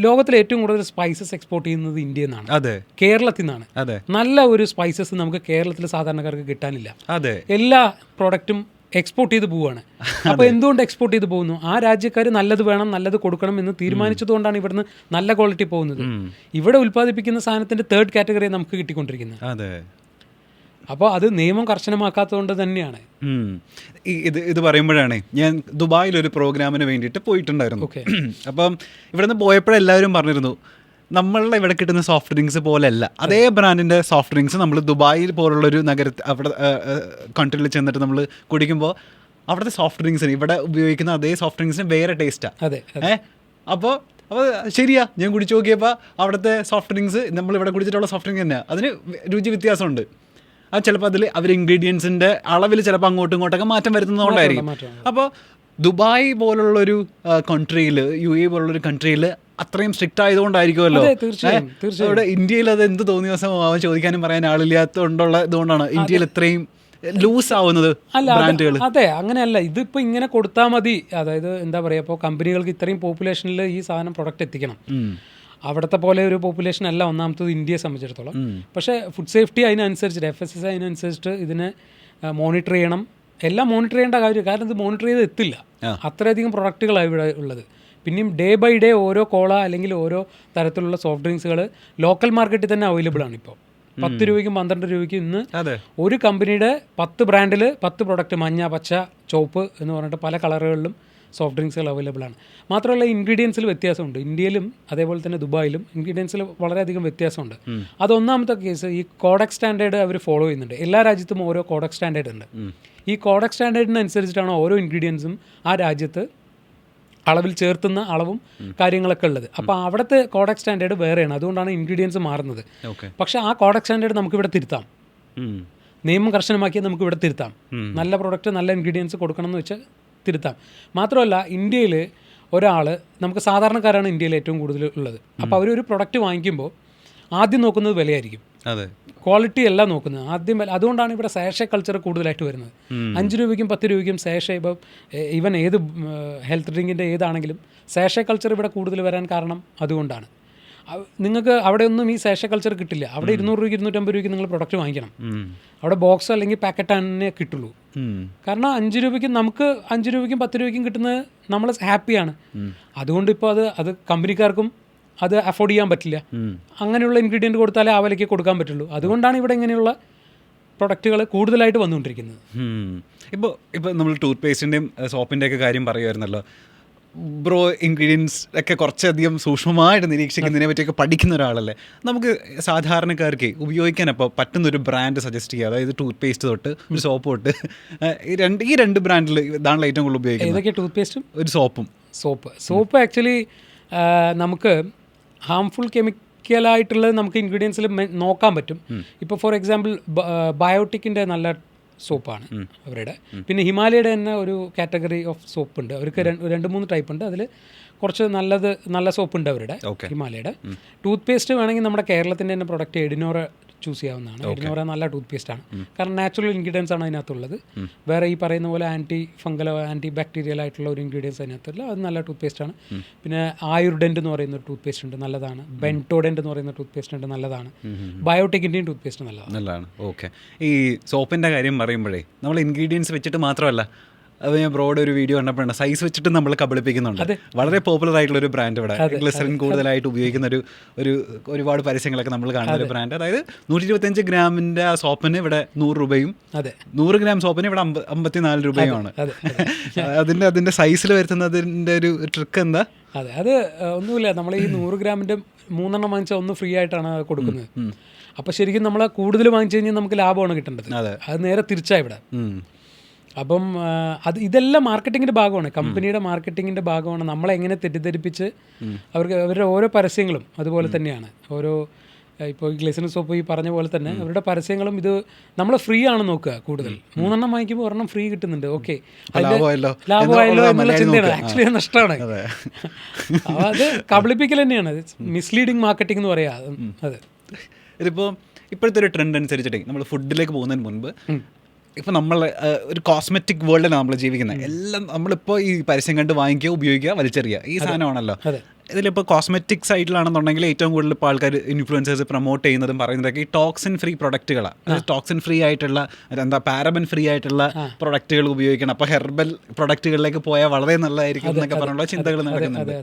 ലോകത്തിലെ ഏറ്റവും കൂടുതൽ സ്പൈസസ് എക്സ്പോർട്ട് ചെയ്യുന്നത് ഇന്ത്യയിൽ നിന്നാണ്. അതെ. കേരളത്തിൽ നിന്നാണ്. അതെ. നല്ല ഒരു സ്പൈസസ് നമുക്ക് കേരളത്തിൽ സാധാരണക്കാർക്ക് കിട്ടാനില്ല. അതെ. എല്ലാ പ്രോഡക്റ്റും എക്സ്പോർട്ട് ചെയ്ത് പോവുകയാണ്. അപ്പോൾ എന്തുകൊണ്ട് എക്സ്പോർട്ട് ചെയ്ത് പോകുന്നു? ആ രാജ്യക്കാർ നല്ലത് വേണം നല്ലത് കൊടുക്കണം എന്ന് തീരുമാനിച്ചതുകൊണ്ടാണ് ഇവിടുന്ന് നല്ല ക്വാളിറ്റി പോകുന്നത്. ഇവിടെ ഉൽപ്പാദിപ്പിക്കുന്ന സാധനത്തിന്റെ തേർഡ് കാറ്റഗറി നമുക്ക് കിട്ടിക്കൊണ്ടിരിക്കുന്നത്. അതെ. അപ്പോൾ അത് നിയമം കർശനമാക്കാത്തതുകൊണ്ട് തന്നെയാണ്. ഇത് ഇത് പറയുമ്പോഴാണ് ഞാൻ ദുബായിൽ ഒരു പ്രോഗ്രാമിന് വേണ്ടിയിട്ട് പോയിട്ടുണ്ടായിരുന്നു. ഓക്കെ അപ്പം ഇവിടുന്ന് പോയപ്പോഴെല്ലാവരും പറഞ്ഞിരുന്നു നമ്മളുടെ ഇവിടെ കിട്ടുന്ന സോഫ്റ്റ് ഡ്രിങ്ക്സ് പോലെയല്ല. അതേ ബ്രാൻഡിന്റെ സോഫ്റ്റ് ഡ്രിങ്ക്സ് നമ്മൾ ദുബായിൽ പോലുള്ളൊരു നഗരത്തിൽ അവിടെ കൺട്രിയിൽ ചെന്നിട്ട് നമ്മൾ കുടിക്കുമ്പോൾ അവിടുത്തെ സോഫ്റ്റ് ഡ്രിങ്ക്സിന് ഇവിടെ ഉപയോഗിക്കുന്ന അതേ സോഫ്റ്റ് ഡ്രിങ്ക്സിന് വേറെ ടേസ്റ്റാണ് അതെ ഏ? അപ്പോൾ അപ്പോൾ ശരിയാ. ഞാൻ കുടിച്ചു നോക്കിയപ്പോൾ അവിടുത്തെ സോഫ്റ്റ് ഡ്രിങ്ക്സ് നമ്മൾ ഇവിടെ കുടിച്ചിട്ടുള്ള സോഫ്റ്റ് ഡ്രിങ്ക് തന്നെയാണ് അതിന് രുചി വ്യത്യാസമുണ്ട്. അത് ചിലപ്പോൾ അതിൽ അവർ ഇൻഗ്രീഡിയൻസിന്റെ അളവിൽ ചിലപ്പോൾ അങ്ങോട്ടും ഇങ്ങോട്ടൊക്കെ മാറ്റം വരുത്തുന്നതുകൊണ്ടായിരിക്കും. അപ്പോൾ ദുബായ് പോലുള്ളൊരു കൺട്രിയിൽ യു എ പോലുള്ളൊരു കൺട്രിയിൽ അത്രയും സ്ട്രിക്റ്റ് ആയതുകൊണ്ടായിരിക്കുമല്ലോ? ഇവിടെ ഇന്ത്യയിൽ അത് എന്ത് തോന്നിയ ദിവസം അവൻ ചോദിക്കാനും പറയാൻ ആളില്ലാത്തതുകൊണ്ടുള്ള ഇതുകൊണ്ടാണ് ഇന്ത്യയിൽ ഇത്രയും ലൂസ് ആവുന്നത് ബ്രാൻഡുകൾ അതെ അങ്ങനെയല്ല. ഇതിപ്പോ ഇങ്ങനെ കൊടുത്താൽ മതി. അതായത് എന്താ പറയാ ഇപ്പോൾ കമ്പനികൾക്ക് ഇത്രയും പോപ്പുലേഷനിൽ ഈ സാധനം പ്രൊഡക്റ്റ് എത്തിക്കണം. അവിടുത്തെ പോലെ ഒരു പോപ്പുലേഷൻ അല്ല ഒന്നാമത്തത് ഇന്ത്യയെ സംബന്ധിച്ചിടത്തോളം. പക്ഷേ ഫുഡ് സേഫ്റ്റി അതിനനുസരിച്ചിട്ട് എഫ് എസ് എസ് അതിനനുസരിച്ചിട്ട് ഇതിനെ മോണിറ്റർ ചെയ്യണം. എല്ലാം മോണിറ്റർ ചെയ്യേണ്ട കാര്യം കാരണം ഇത് മോണിറ്റർ ചെയ്ത് എത്തില്ല. അത്രയധികം പ്രൊഡക്റ്റുകളാണ് ഇവിടെ ഉള്ളത്. പിന്നെയും ഡേ ബൈ ഡേ ഓരോ കോള അല്ലെങ്കിൽ ഓരോ തരത്തിലുള്ള സോഫ്റ്റ് ഡ്രിങ്ക്സുകൾ ലോക്കൽ മാർക്കറ്റിൽ തന്നെ അവൈലബിൾ ആണ് ഇപ്പോൾ പത്ത് രൂപയ്ക്കും പന്ത്രണ്ട് രൂപയ്ക്കും ഇന്ന് ഒരു കമ്പനിയുടെ പത്ത് ബ്രാൻഡിൽ പത്ത് പ്രൊഡക്റ്റ് മഞ്ഞ പച്ച ചുവപ്പ് എന്ന് പറഞ്ഞിട്ട് പല കളറുകളിലും സോഫ്റ്റ് ഡ്രിങ്ക്സുകൾ അവൈലബിൾ ആണ്. മാത്രമല്ല ഇൻഗ്രീഡിയൻസിൽ വ്യത്യാസമുണ്ട്. ഇന്ത്യയിലും അതേപോലെ തന്നെ ദുബായിലും ഇൻഗ്രീഡിയൻസിൽ വളരെയധികം വ്യത്യാസമുണ്ട്. അത് ഒന്നാമത്തെ കേസ് ഈ കോഡക് സ്റ്റാൻഡേർഡ് അവർ ഫോളോ ചെയ്യുന്നുണ്ട്. എല്ലാ രാജ്യത്തും ഓരോ കോഡക് സ്റ്റാൻഡേർഡ് ഉണ്ട്. ഈ കോഡക് സ്റ്റാൻഡേർഡിനനുസരിച്ചിട്ടാണ് ഓരോ ഇൻഗ്രീഡിയൻസും ആ രാജ്യത്ത് അളവിൽ ചേർത്തുന്ന അളവും കാര്യങ്ങളൊക്കെ ഉള്ളത്. അപ്പോൾ അവിടുത്തെ കോഡക് സ്റ്റാൻഡേർഡ് വേറെയാണ് അതുകൊണ്ടാണ് ഇൻഗ്രീഡിയൻസ് മാറുന്നത്. പക്ഷേ ആ കോഡക് സ്റ്റാൻഡേർഡ് നമുക്ക് നമുക്കിവിടെ തിരുത്താം. നിയമം കർശനമാക്കിയാൽ നമുക്ക് ഇവിടെ തിരുത്താം. നല്ല പ്രോഡക്റ്റ് നല്ല ഇൻഗ്രീഡിയൻസ് കൊടുക്കണം എന്ന് വെച്ചാൽ തിരുത്താം. മാത്രമല്ല ഇന്ത്യയിൽ ഒരാൾ നമുക്ക് സാധാരണക്കാരാണ് ഇന്ത്യയിൽ ഏറ്റവും കൂടുതൽ ഉള്ളത്. അപ്പോൾ അവരൊരു പ്രൊഡക്റ്റ് വാങ്ങിക്കുമ്പോൾ ആദ്യം നോക്കുന്നത് വിലയായിരിക്കും. ക്വാളിറ്റി അല്ല നോക്കുന്നത്. ആദ്യം അതുകൊണ്ടാണ് ഇവിടെ സേഷ കൾച്ചർ കൂടുതലായിട്ട് വരുന്നത്. അഞ്ച് രൂപയ്ക്കും പത്ത് രൂപയ്ക്കും സേഷ ഇപ്പം ഈവൻ ഏത് ഹെൽത്ത് ഡ്രിങ്കിന്റെ ഏതാണെങ്കിലും സേഷ കൾച്ചർ ഇവിടെ കൂടുതൽ വരാൻ കാരണം അതുകൊണ്ടാണ്. നിങ്ങൾക്ക് അവിടെ ഒന്നും ഈ സേഷ കൾച്ചർ കിട്ടില്ല. അവിടെ ഇരുന്നൂറ് രൂപയ്ക്ക് ഇരുന്നൂറ്റമ്പത് രൂപയ്ക്ക് നിങ്ങൾ പ്രൊഡക്റ്റ് വാങ്ങിക്കണം. അവിടെ ബോക്സ് അല്ലെങ്കിൽ പാക്കറ്റ് തന്നെ കിട്ടുള്ളൂ. കാരണം അഞ്ച് രൂപയ്ക്കും നമുക്ക് അഞ്ച് രൂപയ്ക്കും പത്ത് രൂപയ്ക്കും കിട്ടുന്നത് നമ്മൾ ഹാപ്പിയാണ് അതുകൊണ്ട് ഇപ്പോൾ അത് അത് കമ്പനിക്കാർക്കും അത് അഫോർഡ് ചെയ്യാൻ പറ്റില്ല. അങ്ങനെയുള്ള ഇൻഗ്രീഡിയന്റ് കൊടുത്താലേ ആ വിലയ്ക്ക് കൊടുക്കാൻ പറ്റുള്ളൂ. അതുകൊണ്ടാണ് ഇവിടെ ഇങ്ങനെയുള്ള പ്രൊഡക്റ്റുകൾ കൂടുതലായിട്ട് വന്നുകൊണ്ടിരിക്കുന്നത്. ഇപ്പോൾ ഇപ്പോൾ നമ്മൾ ടൂത്ത് പേസ്റ്റിന്റെയും സോപ്പിന്റെ ഒക്കെ കാര്യം പറയുമായിരുന്നല്ലോ ബ്രോ ഇൻഗ്രീഡിയൻസ് ഒക്കെ കുറച്ചധികം സൂക്ഷ്മമായിട്ട് നിരീക്ഷിക്കുന്നതിനെ പറ്റിയൊക്കെ പഠിക്കുന്ന ഒരാളല്ലേ. നമുക്ക് സാധാരണക്കാർക്ക് ഉപയോഗിക്കാൻ അപ്പോൾ പറ്റുന്നൊരു ബ്രാൻഡ് സജസ്റ്റ് ചെയ്യുക അതായത് ടൂത്ത് പേസ്റ്റ് തൊട്ട് ഒരു സോപ്പ് തൊട്ട്. ഈ രണ്ട് ഈ രണ്ട് ബ്രാൻഡിൽ ഇതാണല്ലോ ഏറ്റവും കൂടുതൽ ഉപയോഗിക്കുന്നത്. ഏതൊക്കെ ടൂത്ത് പേസ്റ്റും ഒരു സോപ്പും സോപ്പ് സോപ്പ് ആക്ച്വലി നമുക്ക് ഹാംഫുൾ കെമിക്കലായിട്ടുള്ളത് നമുക്ക് ഇൻഗ്രീഡിയൻസിൽ നോക്കാൻ പറ്റും. ഇപ്പോൾ ഫോർ എക്സാമ്പിൾ ബയോട്ടിക്കിന്റെ നല്ല സോപ്പാണ് അവരുടെ. പിന്നെ ഹിമാലയയുടെ തന്നെ ഒരു കാറ്റഗറി ഓഫ് സോപ്പ് ഉണ്ട്. അവർക്ക് രണ്ട് രണ്ട് മൂന്ന് ടൈപ്പ് ഉണ്ട്. അതിൽ കുറച്ച് നല്ലത് നല്ല സോപ്പ് ഉണ്ട് അവരുടെ ഹിമാലയുടെ ഹിമാലയയുടെ. ടൂത്ത് പേസ്റ്റ് വേണമെങ്കിൽ നമ്മുടെ കേരളത്തിന്റെ തന്നെ പ്രൊഡക്റ്റ് എഡിനോറ ചൂസ് ചെയ്യാവുന്നതാണ്. എഡിനോറ നല്ല ടൂത്ത് പേസ്റ്റ് ആണ് കാരണം നാച്ചുറൽ ഇൻഗ്രീഡിയൻസ് ആണ് അതിനകത്തുള്ളത്. വേറെ ഈ പറയുന്ന പോലെ ആന്റി ഫംഗലോ ആന്റി ബാക്ടീരിയൽ ആയിട്ടുള്ള ഒരു ഇൻഗ്രീഡിയൻസ് അതിനകത്തില്ല അത് നല്ല ടൂത്ത് പേസ്റ്റ് ആണ് പിന്നെ ആയുർഡെന്റ് എന്ന് പറയുന്ന ടൂത്ത് പേസ്റ്റ് ഉണ്ട് നല്ലതാണ്. ബെന്റോഡെന്റ് എന്ന് പറയുന്ന ടൂത്ത് പേസ്റ്റ് ഉണ്ട് നല്ലതാണ്. ബയോടെക്കിന്റെയും ടൂത്ത് പേസ്റ്റ് നല്ലതാണ്. നല്ലതാണ്. ഓക്കെ. ഈ സോപ്പിന്റെ കാര്യം പറയുമ്പോഴേ നമ്മൾ ഇൻഗ്രീഡിയൻസ് വെച്ചിട്ട് മാത്രമല്ല അത് ഞാൻ ബ്രോഡ് ഒരു വീഡിയോ കണ്ടപ്പോഴാണ്. സൈസ് വെച്ചിട്ട് നമ്മൾ കബളിപ്പിക്കുന്നുണ്ട്. വളരെ പോപ്പുലർ ആയിട്ടുള്ള ഒരു ബ്രാൻഡ് ഇവിടെ. ഗ്ലിസറിൻ കൂടുതലായിട്ട് ഉപയോഗിക്കുന്ന ഒരു ഒരു ഒരുപാട് പരസ്യങ്ങളൊക്കെ നമ്മൾ കാണുന്ന ഒരു ബ്രാൻഡ് അതായത് നൂറ്റി ഇരുപത്തഞ്ച് ഗ്രാമിന്റെ ആ സോപ്പിന് ഇവിടെ നൂറ് രൂപയും അതെ. നൂറ് ഗ്രാം സോപ്പിന് ഇവിടെ അമ്പ അമ്പത്തിനാല് രൂപയുമാണ്. അതിന്റെ അതിന്റെ സൈസിൽ വരുത്തുന്നതിന്റെ ഒരു ട്രിക്ക് എന്താ? അതെ. അത് ഒന്നുമില്ല. നമ്മൾ ഈ നൂറ് ഗ്രാമിന്റെ മൂന്നെണ്ണം വാങ്ങിച്ചാൽ ഒന്ന് ഫ്രീ ആയിട്ടാണ് കൊടുക്കുന്നത്. അപ്പൊ ശരിക്കും നമ്മൾ കൂടുതൽ വാങ്ങിച്ചു കഴിഞ്ഞാൽ നമുക്ക് ലാഭമാണ് കിട്ടേണ്ടത്. അതെ. അത് നേരെ തിരിച്ചാ ഇവിടെ. അപ്പം അത് ഇതെല്ലാം മാർക്കറ്റിങ്ങിന്റെ ഭാഗമാണ്. കമ്പനിയുടെ മാർക്കറ്റിങ്ങിന്റെ ഭാഗമാണ്. നമ്മളെ എങ്ങനെ തെറ്റിദ്ധരിപ്പിച്ച് അവർക്ക് അവരുടെ ഓരോ പരസ്യങ്ങളും അതുപോലെ തന്നെയാണ്. ഓരോ ഇപ്പോൾ ഗ്ലിസിനസ് സോപ്പ് ഈ പറഞ്ഞ പോലെ തന്നെ അവരുടെ പരസ്യങ്ങളും ഇത് നമ്മൾ ഫ്രീ ആണ് നോക്കുക കൂടുതൽ. മൂന്നെണ്ണം വാങ്ങിക്കുമ്പോൾ ഒരെണ്ണം ഫ്രീ കിട്ടുന്നുണ്ട്. ഓക്കെ. ലാഭമായല്ലോ? എന്നുള്ള ചിന്തയാണ്. ആക്ച്വലി നഷ്ടമാണ്. അതെ. അത് കബളിപ്പിക്കൽ തന്നെയാണ്. മിസ്ലീഡിങ് മാർക്കറ്റിംഗ് എന്ന് പറയാം. അതെ. ഇതിപ്പോൾ ഇപ്പോഴത്തെ ഒരു ട്രെൻഡ് അനുസരിച്ചിട്ടേ നമ്മൾ ഫുഡിലേക്ക് പോകുന്നതിന് മുൻപ് ഇപ്പം നമ്മൾ ഒരു കോസ്മെറ്റിക് വേൾഡിലാണ് നമ്മൾ ജീവിക്കുന്നത്. എല്ലാം നമ്മളിപ്പോൾ ഈ പരസ്യം കണ്ട് വാങ്ങിക്കുക ഉപയോഗിക്കുക വലിച്ചെറിയുക. ഈ സാധനമാണല്ലോ. ഇതിലിപ്പോൾ കോസ്മെറ്റിക് സൈഡിലാണെന്നുണ്ടെങ്കിൽ ഏറ്റവും കൂടുതൽ ഇപ്പോൾ ആൾക്കാർ ഇൻഫ്ലുവൻസേഴ്സ് പ്രൊമോട്ട് ചെയ്യുന്നതും പറയുന്നതൊക്കെ ഈ ടോക്സിൻ ഫ്രീ പ്രൊഡക്റ്റുകളാണ് ടോക്സിൻ ഫ്രീ ആയിട്ടുള്ള എന്താ പാരബൻ ഫ്രീ ആയിട്ടുള്ള പ്രൊഡക്റ്റുകൾ ഉപയോഗിക്കണം. അപ്പോൾ ഹെർബൽ പ്രൊഡക്റ്റുകളിലേക്ക് പോയാൽ വളരെ നല്ലതായിരിക്കും എന്നൊക്കെ പറഞ്ഞുള്ള ചിന്തകൾ നടക്കുന്നുണ്ട്.